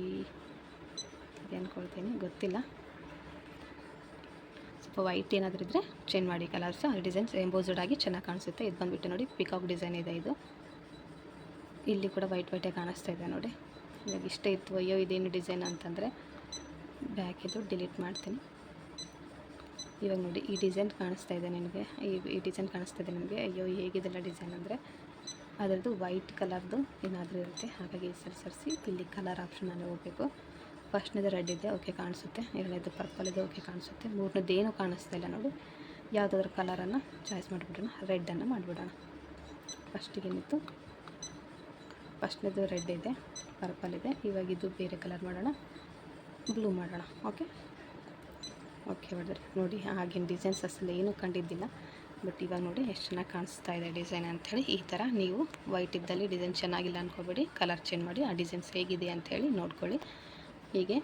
S1: ಇದೆ ಅಂದ್ಕೊಳ್ತೀನಿ ಗೊತ್ತಿಲ್ಲ. ಸ್ವಲ್ಪ ವೈಟ್ ಏನಾದರೂ ಇದ್ದರೆ ಚೇಂಜ್ ಮಾಡಿ ಕಲರ್ಸ್ ಆ ಡಿಸೈನ್ಸ್ ಎಂಬೋಸಡ್ ಆಗಿ ಚೆನ್ನಾಗಿ ಕಾಣಿಸುತ್ತೆ. ಇದು ಬಂದುಬಿಟ್ಟು ನೋಡಿ ಪಿಕಾಕ್ ಡಿಸೈನ್ ಇದೆ ಇದು. ಇಲ್ಲಿ ಕೂಡ ವೈಟ್ ವೈಟೇ ಕಾಣಿಸ್ತಾ ಇದೆ ನೋಡಿ. ನನಗೆ ಇಷ್ಟ ಇತ್ತು, ಅಯ್ಯೋ, ಇದೇನು ಡಿಸೈನ್ ಅಂತಂದರೆ. ಬ್ಯಾಕಿದು ಡಿಲೀಟ್ ಮಾಡ್ತೀನಿ. ಇವಾಗ ನೋಡಿ ಈ ಡಿಸೈನ್ ಕಾಣಿಸ್ತಾ ಇದೆ ನಿಮಗೆ. ಈ ಈ ಡಿಸೈನ್ ಕಾಣಿಸ್ತಾ ಇದೆ ನಿಮಗೆ. ಅಯ್ಯೋ, ಹೇಗಿದೆಲ್ಲ ಡಿಸೈನ್ ಅಂದರೆ? ಅದರದ್ದು ವೈಟ್ ಕಲರ್ದು ಏನಾದರೂ ಇರುತ್ತೆ. ಹಾಗಾಗಿ ಸರಿ ಸರಿಸಿ ಇಲ್ಲಿ ಕಲರ್ ಆಪ್ಷನಲ್ಲಿ ಹೋಗಬೇಕು. ಫಸ್ಟ್ನೇದು ರೆಡ್ ಇದೆ ಓಕೆ ಕಾಣಿಸುತ್ತೆ. ಎರಡನೇದು ಪರ್ಪಲ್ ಇದೆ ಓಕೆ ಕಾಣಿಸುತ್ತೆ. ಮೂರನೇದು ಏನು ಕಾಣಿಸ್ತಾ ಇಲ್ಲ ನೋಡಿ. ಯಾವುದಾದ್ರು ಕಲರನ್ನು ಚಾಯ್ಸ್ ಮಾಡಿಬಿಡೋಣ. ರೆಡ್ಡನ್ನು ಮಾಡಿಬಿಡೋಣ. ಫಸ್ಟಿಗೆ ಏನಿತ್ತು? ಫಸ್ಟ್ನೇದು ರೆಡ್ ಇದೆ ಪರ್ಪಲ್ ಇದೆ. ಇವಾಗ ಇದು ಬೇರೆ ಕಲರ್ ಮಾಡೋಣ. ಬ್ಲೂ ಮಾಡೋಣ ಓಕೆ ಓಕೆ ಮಾಡಿದ್ರೆ ನೋಡಿ, ಆಗಿನ ಡಿಸೈನ್ಸ್ ಅಸಲು ಏನೂ ಕಂಡಿದ್ದಿಲ್ಲ. ಬಟ್ ಇವಾಗ ನೋಡಿ, ಎಷ್ಟು ಚೆನ್ನಾಗಿ ಕಾಣಿಸ್ತಾ ಇದೆ ಡಿಸೈನ್ ಅಂಥೇಳಿ ಈ ಥರ ನೀವು ವೈಟ್ ಇದ್ದಲ್ಲಿ ಡಿಸೈನ್ ಚೆನ್ನಾಗಿಲ್ಲ ಅಂದ್ಕೋಬೇಡಿ ಕಲರ್ ಚೇಂಜ್ ಮಾಡಿ, ಆ ಡಿಸೈನ್ಸ್ ಹೇಗಿದೆ ಅಂಥೇಳಿ ನೋಡ್ಕೊಳ್ಳಿ. ಹೀಗೆ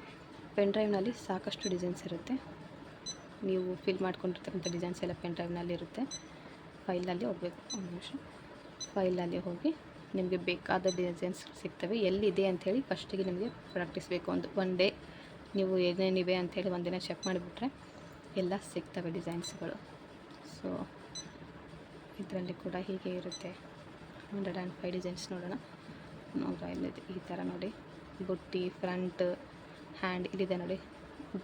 S1: ಪೆನ್ ಡ್ರೈವ್ನಲ್ಲಿ ಸಾಕಷ್ಟು ಡಿಸೈನ್ಸ್ ಇರುತ್ತೆ. ನೀವು ಫಿಲ್ ಮಾಡ್ಕೊಂಡಿರ್ತಕ್ಕಂಥ ಡಿಸೈನ್ಸ್ ಎಲ್ಲ ಪೆನ್ ಡ್ರೈವ್ನಲ್ಲಿ ಇರುತ್ತೆ. ಫೈಲಲ್ಲಿ ಹೋಗಬೇಕು. ಒಂದು ನಿಮಿಷ. ಫೈಲಲ್ಲಿ ಹೋಗಿ ನಿಮಗೆ ಬೇಕಾದ ಡಿಸೈನ್ಸ್ ಸಿಗ್ತವೆ. ಎಲ್ಲಿದೆ ಅಂಥೇಳಿ ಫಸ್ಟಿಗೆ ನಿಮಗೆ ಪ್ರಾಕ್ಟೀಸ್ ಬೇಕು. ಒಂದು ಒನ್ ಡೇ ನೀವು ಏನೇನಿವೆ ಅಂಥೇಳಿ ಒಂದಿನ ಚೆಕ್ ಮಾಡಿಬಿಟ್ರೆ ಎಲ್ಲ ಸಿಗ್ತವೆ ಡಿಸೈನ್ಸ್ಗಳು ಸೊ ಇದರಲ್ಲಿ ಕೂಡ ಹೀಗೆ ಇರುತ್ತೆ. ಹಂಡ್ರೆಡ್ ಆ್ಯಂಡ್ ಫೈವ್ ಡಿಸೈನ್ಸ್ ನೋಡೋಣ. ನೋಡ್ರ ಇಲ್ಲಿದೆ ಈ ಥರ ನೋಡಿ. ಬುಟ್ಟಿ ಫ್ರಂಟ್ ಹ್ಯಾಂಡ್ ಇಲ್ಲಿದೆ ನೋಡಿ.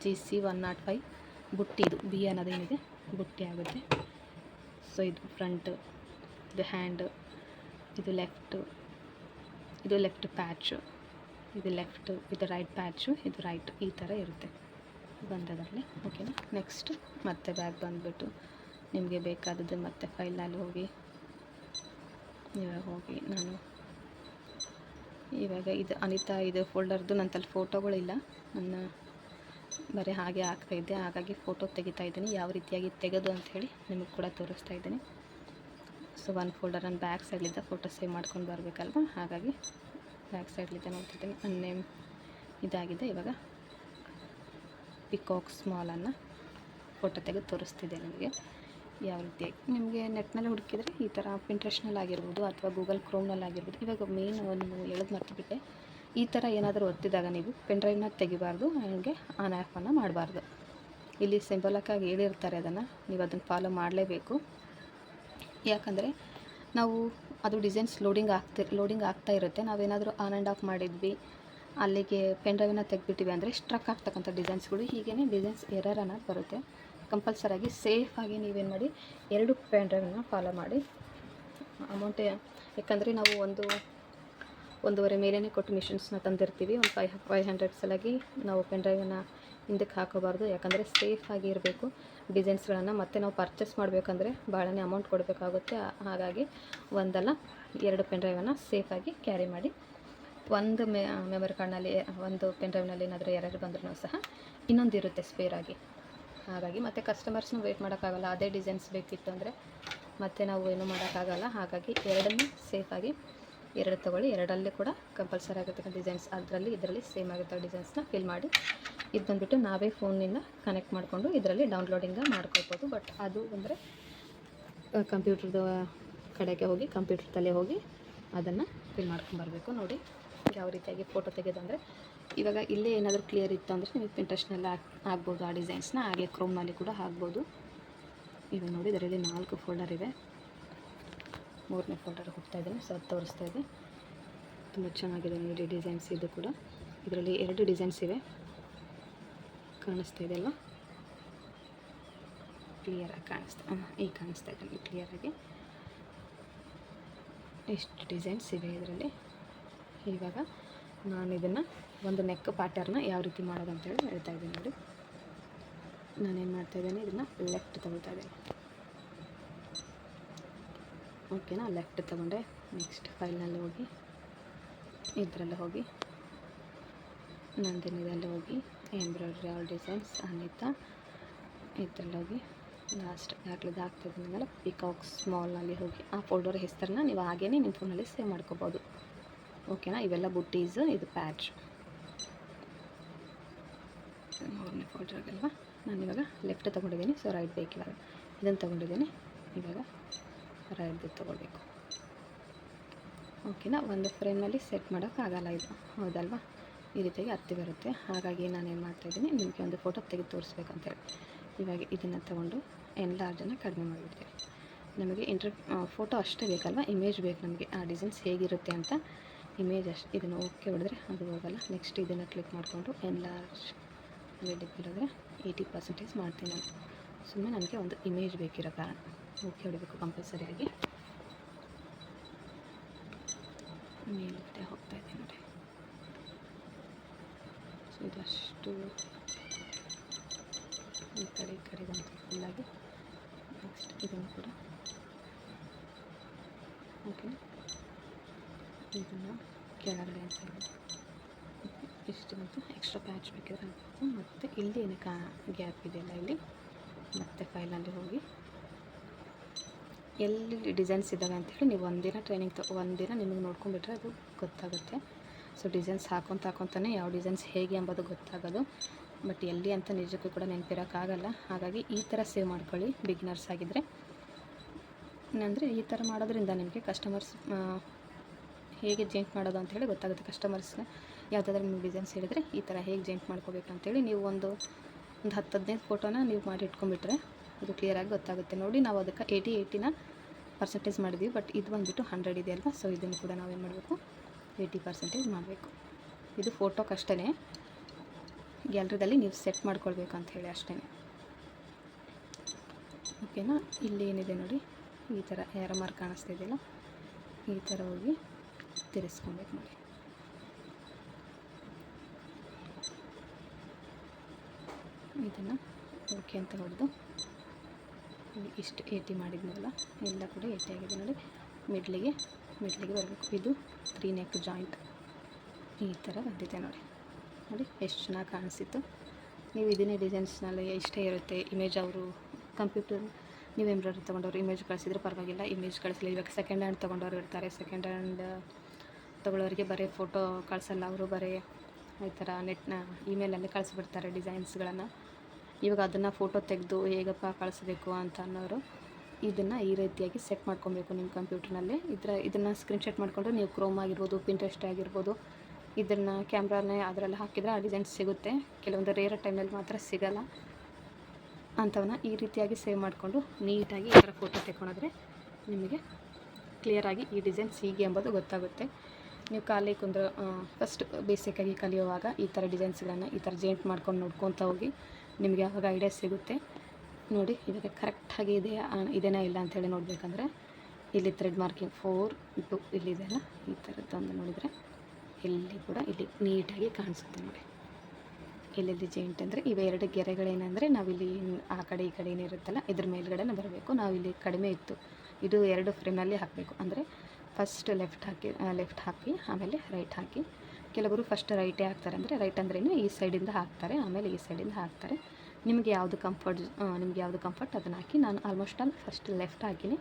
S1: G C one naught five ಬುಟ್ಟಿ ಇದು. ಬಿ ಅನ್ನೋದೇನಿದೆ ಬುಟ್ಟಿ ಆಗುತ್ತೆ. ಸೊ ಇದು ಫ್ರಂಟ್ ಇದು ಹ್ಯಾಂಡ್ ಇದು ಲೆಫ್ಟು ಇದು ಲೆಫ್ಟ್ ಪ್ಯಾಚು ಇದು ಲೆಫ್ಟು ಇದು ರೈಟ್ ಪ್ಯಾಚು ಇದು ರೈಟ್ ಈ ಥರ ಇರುತ್ತೆ. ಬಂದದಲ್ಲಿ ಓಕೆನಾ ನೆಕ್ಸ್ಟ್ ಮತ್ತೆ ಬ್ಯಾಗ್ ಬಂದುಬಿಟ್ಟು ನಿಮಗೆ ಬೇಕಾದದ್ದು ಮತ್ತೆ ಫೈಲಲ್ಲಿ ಹೋಗಿ. ಇವಾಗ ಹೋಗಿ ನಾನು ಇವಾಗ ಇದು ಅನಿತಾ, ಇದು ಫೋಲ್ಡರ್ದು ನನ್ನ ತಲೆ ಫೋಟೋಗಳಿಲ್ಲ ನನ್ನ ಬರೀ ಹಾಗೆ ಹಾಕ್ತಾಯಿದ್ದೆ ಹಾಗಾಗಿ ಫೋಟೋ ತೆಗಿತಾ ಇದ್ದೀನಿ. ಯಾವ ರೀತಿಯಾಗಿ ತೆಗೆದು ಅಂಥೇಳಿ ನಿಮಗೆ ಕೂಡ ತೋರಿಸ್ತಾ ಇದ್ದೀನಿ. ಸೊ ಒಂದು ಫೋಲ್ಡರ್ ನನ್ನ ಬ್ಯಾಕ್ ಸೈಡ್ಲಿದ್ದ ಫೋಟೋ ಸೇವ್ ಮಾಡ್ಕೊಂಡು ಬರಬೇಕಲ್ವ? ಹಾಗಾಗಿ ಬ್ಯಾಕ್ ಸೈಡ್ಲಿದ್ದೆ ನೋಡ್ತಿದ್ದೀನಿ ಅನ್ನೇಮ್ ನೇಮ್ ಇದಾಗಿದೆ. ಇವಾಗ ಪಿಕಾಕ್ ಸ್ಮಾಲನ್ನು ಫೋಟೋ ತೆಗೆದು ತೋರಿಸ್ತಿದೆ ನಿಮಗೆ. ಯಾವ ರೀತಿಯಾಗಿ ನಿಮಗೆ ನೆಟ್ನಲ್ಲಿ ಹುಡುಕಿದ್ರೆ ಈ ಥರ ಪಿಂಟ್ರೆಸ್ಟ್ನಲ್ಲಿ ಆಗಿರ್ಬೋದು ಅಥವಾ ಗೂಗಲ್ ಕ್ರೋಮ್ನಲ್ಲಿ ಆಗಿರ್ಬೋದು. ಇವಾಗ ಮೇನ್ ಒಂದು ಹೇಳೋದು ಮರ್ತುಬಿಟ್ಟೆ. ಈ ಥರ ಏನಾದರೂ ಒತ್ತಿದಾಗ ನೀವು ಪೆನ್ಡ್ರೈವ್ನ ತೆಗಿಬಾರ್ದು, ಹಾಗೆ ಆನ್ ಆ್ಯಪನ್ನು ಮಾಡಬಾರ್ದು. ಇಲ್ಲಿ ಸಿಂಬಲಕ್ಕಾಗಿ ಹೇಳಿರ್ತಾರೆ ಅದನ್ನು. ನೀವು ಅದನ್ನು ಫಾಲೋ ಮಾಡಲೇಬೇಕು. ಯಾಕಂದರೆ ನಾವು ಅದು ಡಿಸೈನ್ಸ್ ಲೋಡಿಂಗ್ ಆಗ್ತಿ, ಲೋಡಿಂಗ್ ಆಗ್ತಾ ಇರುತ್ತೆ. ನಾವೇನಾದರೂ ಆನ್ ಆ್ಯಂಡ್ ಆಫ್ ಮಾಡಿದ್ವಿ. ಅಲ್ಲಿಗೆ ಪೆನ್ ಡ್ರೈವನ್ನ ತೆಗೆದ್ಬಿಟ್ಟಿವಿ ಅಂದರೆ ಸ್ಟ್ರಕ್ ಆಗ್ತಕ್ಕಂಥ ಡಿಸೈನ್ಸ್ಗಳು. ಹೀಗೇ ಡಿಸೈನ್ಸ್ ಎರರ್ ಅನ್ನೋದು ಬರುತ್ತೆ. ಕಂಪಲ್ಸರಾಗಿ ಸೇಫಾಗಿ ನೀವೇನು ಮಾಡಿ, ಎರಡು ಪೆನ್ ಡ್ರೈವನ್ನ ಫಾಲೋ ಮಾಡಿ. ಅಮೌಂಟ್ ಯಾಕಂದರೆ ನಾವು ಒಂದು, ಒಂದೂವರೆ ಮೇಲೇ ಕೊಟ್ಟು ಮಿಷಿನ್ಸ್ನ ತಂದಿರ್ತೀವಿ. ಒಂದು ಫೈವ್ ಫೈವ್ ಹಂಡ್ರೆಡ್ ಸಲಾಗಿ ನಾವು ಪೆನ್ ಡ್ರೈವನ್ನ ಹಿಂದಕ್ಕೆ ಹಾಕೋಬಾರ್ದು. ಯಾಕಂದರೆ ಸೇಫಾಗಿ ಇರಬೇಕು. ಡಿಸೈನ್ಸ್ಗಳನ್ನು ಮತ್ತೆ ನಾವು ಪರ್ಚೇಸ್ ಮಾಡಬೇಕಂದ್ರೆ ಭಾಳನೇ ಅಮೌಂಟ್ ಕೊಡಬೇಕಾಗುತ್ತೆ. ಹಾಗಾಗಿ ಒಂದಲ್ಲ ಎರಡು ಪೆನ್ ಡ್ರೈವನ್ನು ಸೇಫಾಗಿ ಕ್ಯಾರಿ ಮಾಡಿ. ಒಂದು ಮೆ ಮೆಮೊರಿ ಕಾರ್ಡ್ನಲ್ಲಿ ಒಂದು ಪೆನ್ ಡ್ರೈವ್ನಲ್ಲಿ ಏನಾದರೂ ಎರಡು ಬಂದ್ರೂ ಸಹ ಇನ್ನೊಂದು ಇರುತ್ತೆ ಸ್ಪೇರಾಗಿ ಹಾಗಾಗಿ ಮತ್ತು ಕಸ್ಟಮರ್ಸ್ನೂ ವೇಟ್ ಮಾಡೋಕ್ಕಾಗಲ್ಲ. ಅದೇ ಡಿಸೈನ್ಸ್ ಬೇಕಿತ್ತು ಅಂದರೆ ಮತ್ತೆ ನಾವು ಏನು ಮಾಡೋಕ್ಕಾಗಲ್ಲ. ಹಾಗಾಗಿ ಎರಡನ್ನೂ ಸೇಫಾಗಿ ಎರಡು ತೊಗೊಳ್ಳಿ. ಎರಡಲ್ಲಿ ಕೂಡ ಕಂಪಲ್ಸರಿ ಆಗಿರ್ತಕ್ಕಂಥ ಡಿಸೈನ್ಸ್ ಅದರಲ್ಲಿ, ಇದರಲ್ಲಿ ಸೇಮ್ ಆಗಿರ್ತಕ್ಕ ಡಿಸೈನ್ಸ್ನ ಫಿಲ್ ಮಾಡಿ. ಇದು ಬಂದುಬಿಟ್ಟು ನಾವೇ ಫೋನಿಂದ ಕನೆಕ್ಟ್ ಮಾಡಿಕೊಂಡು ಇದರಲ್ಲಿ ಡೌನ್ಲೋಡಿಂಗ ಮಾಡ್ಕೊಳ್ಬೋದು. ಬಟ್ ಅದು ಅಂದರೆ ಕಂಪ್ಯೂಟ್ರದ ಕಡೆಗೆ ಹೋಗಿ ಕಂಪ್ಯೂಟರ್ ತಲೆ ಹೋಗಿ ಅದನ್ನು ಫಿಲ್ ಮಾಡ್ಕೊಂಬರ್ಬೇಕು ನೋಡಿ ಯಾವ ರೀತಿಯಾಗಿ ಫೋಟೋ ತೆಗೆದಂದರೆ ಇವಾಗ ಇಲ್ಲೇ ಏನಾದರೂ ಕ್ಲಿಯರ್ ಇತ್ತು ಅಂದರೆ ನಿಮಗೆ ಪಿಂಟ್ರೆಸ್ಟ್ನೆಲ್ಲ ಆಗ್ಬೋದು ಆ ಡಿಸೈನ್ಸ್ನ ಹಾಗೆ ಕ್ರೋಮ್ನಲ್ಲಿ ಕೂಡ ಆಗ್ಬೋದು ಇವಾಗ ನೋಡಿ ಇದರಲ್ಲಿ ನಾಲ್ಕು ಫೋಲ್ಡರ್ ಇದೆ ಮೂರನೇ ಫೋಲ್ಡರ್ ಹೋಗ್ತಾ ಇದ್ದೀನಿ ಸೊ ಅದು ತೋರಿಸ್ತಾ ಇದೆ. ತುಂಬ ಚೆನ್ನಾಗಿದೆ ನೋಡಿ ಡಿಸೈನ್ಸ್ ಇದು ಕೂಡ. ಇದರಲ್ಲಿ ಎರಡು ಡಿಸೈನ್ಸ್ ಇವೆ. ಕಾಣಿಸ್ತಾ ಇದೆ ಅಲ್ವಾ? ಕ್ಲಿಯರಾಗಿ ಕಾಣಿಸ್ತಾ ಈಗ ಕಾಣಿಸ್ತಾ ಇದೆ ಕ್ಲಿಯರಾಗಿ ಎಷ್ಟು ಡಿಸೈನ್ಸ್ ಇವೆ ಇದರಲ್ಲಿ? ಇವಾಗ ನಾನು ಇದನ್ನು ಒಂದು ನೆಕ್ ಪ್ಯಾಟರ್ನ ಯಾವ ರೀತಿ ಮಾಡೋದು ಅಂತೇಳಿ ಹೇಳ್ತಾ ಇದ್ದೀನಿ ನೋಡಿ. ನಾನೇನು ಮಾಡ್ತಾ ಇದ್ದೀನಿ, ಇದನ್ನು ಲೆಫ್ಟ್ ತಗೊಳ್ತಾ ಇದ್ದೀನಿ. ಓಕೆನಾ ಲೆಫ್ಟ್ ತಗೊಂಡೆ. ನೆಕ್ಸ್ಟ್ ಫೈಲ್ನಲ್ಲಿ ಹೋಗಿ, ಇದರಲ್ಲಿ ಹೋಗಿ, ನಂದಿನಿದಲ್ಲಿ ಹೋಗಿ ಎಂಬ್ರಾಯ್ಡ್ರಿ ಆಲ್ ಡಿಸೈನ್ಸ್ ಅನಿತಾ ಇದರಲ್ಲಿ ಹೋಗಿ ಲಾಸ್ಟ್ ಯಾಕ್ಲಿದ್ದು ಆಗ್ತಿದ್ದೀನಲ್ಲ ಪಿಕಾಕ್ ಸ್ಮಾಲ್ನಲ್ಲಿ ಹೋಗಿ ಆ ಫೋಲ್ಡರ್ ಹೆಸರನ್ನ ನೀವು ಹಾಗೇ ನಿಮ್ಮ ಫೋನಲ್ಲಿ ಸೇವ್ ಮಾಡ್ಕೋಬೋದು. ಓಕೆನಾ ಇವೆಲ್ಲ ಬುಟ್ಟೀಸ್, ಇದು ಪ್ಯಾಚ್ ಮೂರನೇ ಫೋಲ್ಡರ್ಗಲ್ವಾ ನಾನು ಇವಾಗ ಲೆಫ್ಟ್ ತೊಗೊಂಡಿದ್ದೀನಿ ಸೊ ರೈಟ್ ಬೇಕು ಇವಾಗ. ಇದನ್ನು ತೊಗೊಂಡಿದ್ದೀನಿ, ಇವಾಗ ರೈಟ್ದು ತೊಗೊಳ್ಬೇಕು ಓಕೆನಾ ಒಂದು ಫ್ರೇಮಲ್ಲಿ ಸೆಟ್ ಮಾಡೋಕ್ಕಾಗಲ್ಲ ಇದು. ಹೌದಲ್ವಾ? ಈ ರೀತಿಯಾಗಿ ಹತ್ತಿ ಬರುತ್ತೆ. ಹಾಗಾಗಿ ನಾನು ನಾನೇನು ಮಾಡ್ತಾಯಿದ್ದೀನಿ ನಿಮಗೆ ಒಂದು ಫೋಟೋ ತೆಗೆದು ತೋರಿಸ್ಬೇಕಂತೇಳಿ ಇವಾಗ ಇದನ್ನು ತೊಗೊಂಡು ಎನ್ಲಾರ್ಜನ್ನು ಕಡಿಮೆ ಮಾಡಿಬಿಡ್ತೀವಿ ನಮಗೆ ಇಂಟ್ರ್ ಫೋಟೋ ಅಷ್ಟೇ ಬೇಕಲ್ವ? ಇಮೇಜ್ ಬೇಕು ನಮಗೆ. ಆ ಡಿಸೈನ್ಸ್ ಹೇಗಿರುತ್ತೆ ಅಂತ ಇಮೇಜ್ ಅಷ್ಟು, ಇದನ್ನು ಓಕೆ ಹೊಡೆದ್ರೆ ಅದು ಹೋಗಲ್ಲ. ನೆಕ್ಸ್ಟ್ ಇದನ್ನು ಕ್ಲಿಕ್ ಮಾಡಿಕೊಂಡು ಎನ್ಲಾರ್ಜ್ ರೆಡಿ ಬಿಡಿದ್ರೆ ಏಯ್ಟಿ ಪರ್ಸೆಂಟೇಜ್ ಮಾಡ್ತೀನಿ ನಾನು. ಸುಮ್ಮನೆ ನನಗೆ ಒಂದು ಇಮೇಜ್ ಬೇಕಿರೋ ಕಾರಣ. ಓಕೆ ಹೊಡಿಬೇಕು ಕಂಪಲ್ಸರಿಯಾಗಿ ಮೇಲುತ್ತೆ ಹೋಗ್ತಾ ಇದ್ದೀನಿ ನೋಡಿ. ಅಷ್ಟು ಈ ಕಡೆ ಈ ಕಡೆ ಬಂತು ಫುಲ್ಲಾಗಿ ನೆಕ್ಸ್ಟ್ ಇದನ್ನು ಕೂಡ. ಓಕೆ ಇದನ್ನು ಕೆಳಗಡೆ ಅಂತ ಇಷ್ಟು ಬಂತು. ಎಕ್ಸ್ಟ್ರಾ ಪ್ಯಾಚ್ ಬೇಕಿದ್ರೆ ಹಾಕಬೇಕು ಮತ್ತು ಇಲ್ಲಿ ಏನು ಕಾ ಗ್ಯಾಪ್ ಇದೆಯಲ್ಲ ಇಲ್ಲಿ, ಮತ್ತೆ ಫೈಲಲ್ಲಿ ಹೋಗಿ. ಎಲ್ಲಿ ಡಿಸೈನ್ಸ್ ಇದ್ದಾವೆ ಹೇಳಿ ನೀವು ಒಂದಿನ ಟ್ರೈನಿಂಗ್ ತ, ಒಂದಿನ ನಿಮಗೆ ನೋಡ್ಕೊಂಡ್ಬಿಟ್ರೆ ಅದು ಗೊತ್ತಾಗುತ್ತೆ. ಸೊ ಡಿಸೈನ್ಸ್ ಹಾಕೊತ ಹಾಕೊತಾನೆ ಯಾವ ಡಿಸೈನ್ಸ್ ಹೇಗೆ ಎಂಬುದು ಗೊತ್ತಾಗೋದು. ಬಟ್ ಎಲ್ಲಿ ಅಂತ ನಿಜಕ್ಕೂ ಕೂಡ ನೆನಪಿರೋಕ್ಕಾಗಲ್ಲ. ಹಾಗಾಗಿ ಈ ಥರ ಸೇವ್ ಮಾಡ್ಕೊಳ್ಳಿ ಬಿಗ್ನರ್ಸ್ ಆಗಿದ್ದರೆ ಅಂದರೆ ಈ ಥರ ಮಾಡೋದ್ರಿಂದ ನಿಮಗೆ ಕಸ್ಟಮರ್ಸ್ ಹೇಗೆ ಜೇಂಟ್ ಮಾಡೋದು ಅಂತೇಳಿ ಗೊತ್ತಾಗುತ್ತೆ ಕಸ್ಟಮರ್ಸ್ನ ಯಾವುದಾದ್ರೂ ನೀವು ಡಿಸೈನ್ಸ್ ಹೇಳಿದರೆ ಈ ಥರ ಹೇಗೆ ಜೇಂಟ್ ಮಾಡ್ಕೋಬೇಕು ಅಂತೇಳಿ ನೀವು ಒಂದು ಒಂದು ಹತ್ತು ಹದಿನೈದು ಫೋಟೋನ ನೀವು ಮಾಡಿ ಇಟ್ಕೊಂಡ್ಬಿಟ್ರೆ ಅದು ಕ್ಲಿಯರಾಗಿ ಗೊತ್ತಾಗುತ್ತೆ. ನೋಡಿ ನಾವು ಅದಕ್ಕೆ ಏಯ್ಟಿ ಏಯ್ಟಿನ ಪರ್ಸೆಂಟೇಜ್ ಮಾಡಿದ್ವಿ ಬಟ್ ಇದು ಬಂದುಬಿಟ್ಟು ಹಂಡ್ರೆಡ್ ಇದೆ ಅಲ್ವಾ? ಸೊ ಇದನ್ನು ಕೂಡ ನಾವೇನು ಮಾಡಬೇಕು? ಏಯ್ಟಿ ಪರ್ಸೆಂಟೇಜ್ ಮಾಡಬೇಕು. ಇದು ಫೋಟೋಕ್ಕಷ್ಟೇ ಗ್ಯಾಲ್ರಿದಲ್ಲಿ ನೀವು ಸೆಟ್ ಮಾಡ್ಕೊಳ್ಬೇಕು ಅಂತ ಹೇಳಿ ಅಷ್ಟೇ ಓಕೆನಾ ಇಲ್ಲಿ ಏನಿದೆ ನೋಡಿ? ಈ ಥರ ಯಾರ ಮಾರ್ಕ್ ಕಾಣಿಸ್ತಿದೆಯಲ್ಲ ಈ ಥರ ಹೋಗಿ ತಿರ್ಸ್ಕೊಬೇಕು ನೋಡಿ. ಇದನ್ನು ಓಕೆ ಅಂತ ಹೊಡೆದು ಇಷ್ಟು ಏಟಿ ಮಾಡಿದ್ನಲ್ಲ? ಎಲ್ಲ ಕೂಡ ಏಟಿ ಆಗಿದೆ ನೋಡಿ. ಮಿಡ್ಲಿಗೆ ಮಿಡ್ಲಿಗೆ ಬರಬೇಕು. ಇದು ತ್ರೀ ನೆಕ್ ಜಾಯಿಂಟ್ ಈ ಥರ ಬಂದಿದೆ ನೋಡಿ. ನೋಡಿ, ಎಷ್ಟು ಚೆನ್ನಾಗಿ ಕಾಣಿಸಿತ್ತು ನೀವು ಇದನ್ನೇ ಡಿಸೈನ್ಸ್ನಲ್ಲಿ ಇಷ್ಟೇ ಇರುತ್ತೆ. ಇಮೇಜ್ ಅವರು ಕಂಪ್ಯೂಟರ್ ನೀವು ಎಂಬ್ರಾಯ್ಡ್ರಿ ತೊಗೊಂಡವ್ರು ಇಮೇಜ್ ಕಳಿಸಿದ್ರೆ ಪರವಾಗಿಲ್ಲ. ಇಮೇಜ್ ಕಳಿಸಲಿ ಇವಾಗ ಸೆಕೆಂಡ್ ಹ್ಯಾಂಡ್ ತೊಗೊಂಡವ್ರು ಇರ್ತಾರೆ. ಸೆಕೆಂಡ್ ಹ್ಯಾಂಡ್ ತೊಗೊಳ್ಳೋರಿಗೆ ಬರೀ ಫೋಟೋ ಕಳಿಸಲ್ಲ. ಅವರು ಬರೀ ಈ ಥರ ನೆಟ್ನ ಇಮೇಲಲ್ಲಿ ಕಳಿಸ್ಬಿಡ್ತಾರೆ ಡಿಸೈನ್ಸ್ಗಳನ್ನು ಇವಾಗ ಅದನ್ನು ಫೋಟೋ ತೆಗೆದು ಹೇಗಪ್ಪ ಕಳಿಸ್ಬೇಕು ಅಂತ ಅನ್ನೋರು ಇದನ್ನು ಈ ರೀತಿಯಾಗಿ ಸೆಟ್ ಮಾಡ್ಕೊಬೇಕು ನಿಮ್ಮ ಕಂಪ್ಯೂಟರ್ನಲ್ಲಿ. ಇದರ, ಇದನ್ನು ಸ್ಕ್ರೀನ್ಶಾಟ್ ಮಾಡಿಕೊಂಡು ನೀವು ಕ್ರೋಮ್ ಆಗಿರ್ಬೋದು ಪಿಂಟ್ರೆಸ್ಟ್ ಆಗಿರ್ಬೋದು, ಇದನ್ನು ಕ್ಯಾಮ್ರಾನೇ ಅದರಲ್ಲಿ ಹಾಕಿದರೆ ಆ ಡಿಸೈನ್ಸ್ ಸಿಗುತ್ತೆ. ಕೆಲವೊಂದು ರೇರ ಟೈಮಲ್ಲಿ ಮಾತ್ರ ಸಿಗಲ್ಲ. ಅಂಥವನ್ನ ಈ ರೀತಿಯಾಗಿ ಸೇವ್ ಮಾಡಿಕೊಂಡು ನೀಟಾಗಿ ಈ ಥರ ಫೋಟೋ ತೆಕ್ಕೊಂಡ್ರೆ ನಿಮಗೆ ಕ್ಲಿಯರಾಗಿ ಈ ಡಿಸೈನ್ಸ್ ಹೀಗೆ ಎಂಬುದು ಗೊತ್ತಾಗುತ್ತೆ. ನೀವು ಖಾಲಿ ಕುಂದ್ರ ಫಸ್ಟ್ ಬೇಸಿಕ್ಕಾಗಿ ಕಲಿಯುವಾಗ ಈ ಥರ ಡಿಸೈನ್ಸ್ಗಳನ್ನು ಈ ಥರ ಜೇಂಟ್ ಮಾಡ್ಕೊಂಡು ನೋಡ್ಕೊತ ಹೋಗಿ ನಿಮಗೆ ಆವಾಗ ಐಡಿಯಾ ಸಿಗುತ್ತೆ. ನೋಡಿ ಇದಕ್ಕೆ ಕರೆಕ್ಟಾಗಿ ಇದೆಯಾ ಇದೇನಾ ಇಲ್ಲ ಅಂತೇಳಿ ನೋಡಬೇಕಂದ್ರೆ, ಇಲ್ಲಿ ಥ್ರೆಡ್ ಮಾರ್ಕಿಂಗ್ ಫೋರ್ ಟು ಇಲ್ಲಿದೆಯಲ್ಲ ಈ ಥರದ್ದೊಂದು ನೋಡಿದರೆ ಇಲ್ಲಿ ಕೂಡ ಇಲ್ಲಿ ನೀಟಾಗಿ ಕಾಣಿಸುತ್ತೆ ನೋಡಿ. ಎಲ್ಲೆಲ್ಲಿ ಜೇಂಟ್ ಅಂದರೆ ಇವೆರಡು ಗೆರೆಗಳೇನೆಂದರೆ ನಾವಿಲ್ಲಿ ಆ ಕಡೆ ಈ ಕಡೆ ಏನಿರುತ್ತಲ್ಲ, ಇದ್ರ ಮೇಲ್ಗಡೆನೇ ಬರಬೇಕು. ನಾವಿಲ್ಲಿ ಕಡಿಮೆ ಇತ್ತು. ಇದು ಎರಡು ಫ್ರೇಮಲ್ಲಿ ಹಾಕಬೇಕು. ಅಂದರೆ ಫಸ್ಟ್ ಲೆಫ್ಟ್ ಹಾಕಿ ಲೆಫ್ಟ್ ಹಾಕಿ, ಆಮೇಲೆ ರೈಟ್ ಹಾಕಿ. ಕೆಲವರು ಫಸ್ಟ್ ರೈಟೇ ಹಾಕ್ತಾರೆ ಅಂದರೆ ರೈಟ್ ಅಂದ್ರೇನು ಈ ಸೈಡಿಂದ ಹಾಕ್ತಾರೆ, ಆಮೇಲೆ ಈ ಸೈಡಿಂದ ಹಾಕ್ತಾರೆ. ನಿಮಗೆ ಯಾವುದು ಕಂಫರ್ಟ್ ನಿಮ್ಗೆ ಯಾವುದು ಕಂಫರ್ಟ್ ಅದನ್ನು ಹಾಕಿ ನಾನು ಆಲ್ಮೋಸ್ಟ್ ಆಲ್ ಫಸ್ಟ್ ಲೆಫ್ಟ್ ಹಾಕಿನಿ.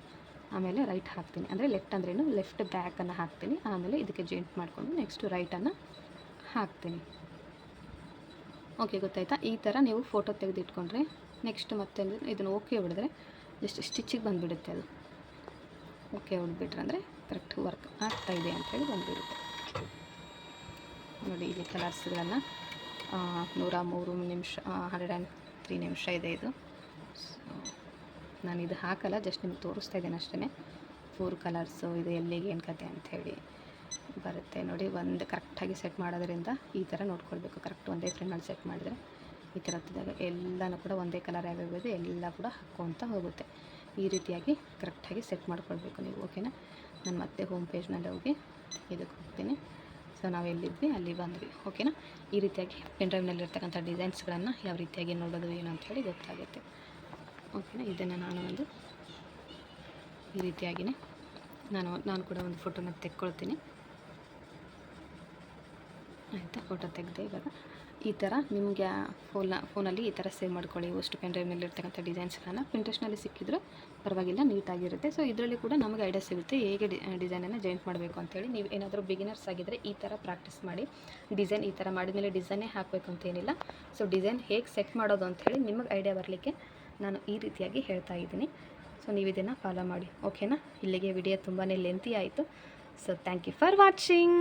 S1: ಆಮೇಲೆ ರೈಟ್ ಹಾಕ್ತೀನಿ. ಅಂದರೆ ಲೆಫ್ಟ್ ಅಂದ್ರೇನು ಲೆಫ್ಟ್ ಬ್ಯಾಕನ್ನು ಹಾಕ್ತೀನಿ. ಆಮೇಲೆ ಇದಕ್ಕೆ ಜೇಂಟ್ ಮಾಡಿಕೊಂಡು ನೆಕ್ಸ್ಟು ರೈಟನ್ನು ಹಾಕ್ತೀನಿ. ಓಕೆ ಗೊತ್ತಾಯ್ತಾ? ಈ ಥರ ನೀವು ಫೋಟೋ ತೆಗೆದಿಟ್ಕೊಂಡ್ರೆ ನೆಕ್ಸ್ಟ್ ಮತ್ತೆ ಇದನ್ನು ಓಕೆ ಹೊಡೆದ್ರೆ ಜಸ್ಟ್ ಸ್ಟಿಚಿಗೆ ಬಂದುಬಿಡುತ್ತೆ ಅದು. ಓಕೆ ಹೊಡೆದ್ಬಿಟ್ರೆ ಅಂದರೆ ಕರೆಕ್ಟ್ ವರ್ಕ್ ಆಗ್ತಾಯಿದೆ ಅಂತೇಳಿ ಬಂದುಬಿಡುತ್ತೆ. ನೋಡಿ ಇಲ್ಲಿ ಕಲರ್ಸ್ಗಳನ್ನು ನೂರ ಮೂರು ನಿಮಿಷ ಹಂಡ್ರೆಡ್ ಆ್ಯಂಡ್ ತ್ರೀ ನಿಮಿಷ ಇದೆ ಇದು. ನಾನು ಇದು ಹಾಕಲ್ಲ ಜಸ್ಟ್ ನಿಮ್ಗೆ ತೋರಿಸ್ತಾ ಇದ್ದೇನೆ ಅಷ್ಟೇ ಫೋರ್ ಕಲರ್ಸು ಇದು, ಎಲ್ಲಿಗೆ ಏನು ಕತೆ ಅಂಥೇಳಿ ಬರುತ್ತೆ ನೋಡಿ. ಒಂದು ಕರೆಕ್ಟಾಗಿ ಸೆಟ್ ಮಾಡೋದ್ರಿಂದ ಈ ಥರ ನೋಡ್ಕೊಳ್ಬೇಕು. ಕರೆಕ್ಟ್ ಒಂದೇ ಫ್ರೇಮಲ್ಲಿ ಸೆಟ್ ಮಾಡಿದರೆ ಈ ಥರ ಹತ್ತಿದಾಗ ಎಲ್ಲನೂ ಕೂಡ ಒಂದೇ ಕಲರ್ ಆಗಿರ್ಬೋದು, ಎಲ್ಲ ಕೂಡ ಹಾಕ್ಕೊತ ಹೋಗುತ್ತೆ. ಈ ರೀತಿಯಾಗಿ ಕರೆಕ್ಟಾಗಿ ಸೆಟ್ ಮಾಡ್ಕೊಳ್ಬೇಕು ನೀವು ಓಕೆನಾ ನಾನು ಮತ್ತೆ ಹೋಮ್ ಪೇಜ್ನಲ್ಲಿ ಹೋಗಿ ಇದಕ್ಕೆ ಹೋಗ್ತೀನಿ. ಸೊ ನಾವು ಎಲ್ಲಿದ್ವಿ? ಅಲ್ಲಿ ಬಂದ್ವಿ. ಓಕೆನಾ ಈ ರೀತಿಯಾಗಿ ಪೆನ್ ಡ್ರೈವ್ನಲ್ಲಿರ್ತಕ್ಕಂಥ ಡಿಸೈನ್ಸ್ಗಳನ್ನು ಯಾವ ರೀತಿಯಾಗಿ ನೋಡೋದು, ಏನು ಅಂಥೇಳಿ ಗೊತ್ತಾಗುತ್ತೆ. ಓಕೆನಾ ಇದನ್ನು ನಾನು ಒಂದು ಈ ರೀತಿಯಾಗಿಯೇ ನಾನು ನಾನು ಕೂಡ ಒಂದು ಫೋಟೋನ ತೆಕ್ಕೊಳ್ತೀನಿ. ಆಯಿತಾ? ಫೋಟೋ ತೆಗೆದೆ ಇವಾಗ. ಈ ಥರ ನಿಮಗೆ ಫೋನ ಫೋನಲ್ಲಿ ಈ ಥರ ಸೇವ್ ಮಾಡ್ಕೊಳ್ಳಿ. ಅಷ್ಟು ಪೆನ್ ಮೇಲೆ ಇರ್ತಕ್ಕಂಥ ಡಿಸೈನ್ಸ್ಗಳನ್ನು ಪಿಂಟ್ರೆಸ್ಟ್ನಲ್ಲಿ ಸಿಕ್ಕಿದ್ರು ಪರವಾಗಿಲ್ಲ, ನೀಟಾಗಿರುತ್ತೆ. ಸೊ ಇದರಲ್ಲಿ ಕೂಡ ನಮಗೆ ಐಡಿಯಾ ಸಿಗುತ್ತೆ ಹೇಗೆ ಡಿ ಡಿಸೈನನ್ನು ಜಾಯಿಂಟ್ ಮಾಡಬೇಕು ಅಂತೇಳಿ ನೀವು ಏನಾದರೂ ಬಿಗಿನರ್ಸ್ ಆಗಿದ್ದರೆ ಈ ಥರ ಪ್ರಾಕ್ಟೀಸ್ ಮಾಡಿ ಡಿಸೈನ್ ಈ ಥರ ಮಾಡಿದ್ಮೇಲೆ ಡಿಸೈನೇ ಹಾಕಬೇಕು ಅಂತೇನಿಲ್ಲ ಸೊ ಡಿಸೈನ್ ಹೇಗೆ ಸೆಟ್ ಮಾಡೋದು ಅಂಥೇಳಿ ನಿಮಗೆ ಐಡಿಯಾ ಬರಲಿಕ್ಕೆ ನಾನು ಈ ರೀತಿಯಾಗಿ ಹೇಳ್ತಾ ಇದ್ದೀನಿ. ಸೊ ನೀವು ಇದನ್ನು ಫಾಲೋ ಮಾಡಿ. ಓಕೆನಾ ಇಲ್ಲಿಗೆ ವಿಡಿಯೋ ತುಂಬಾ ಲೆಂತಿ ಆಯಿತು. So thank you for watching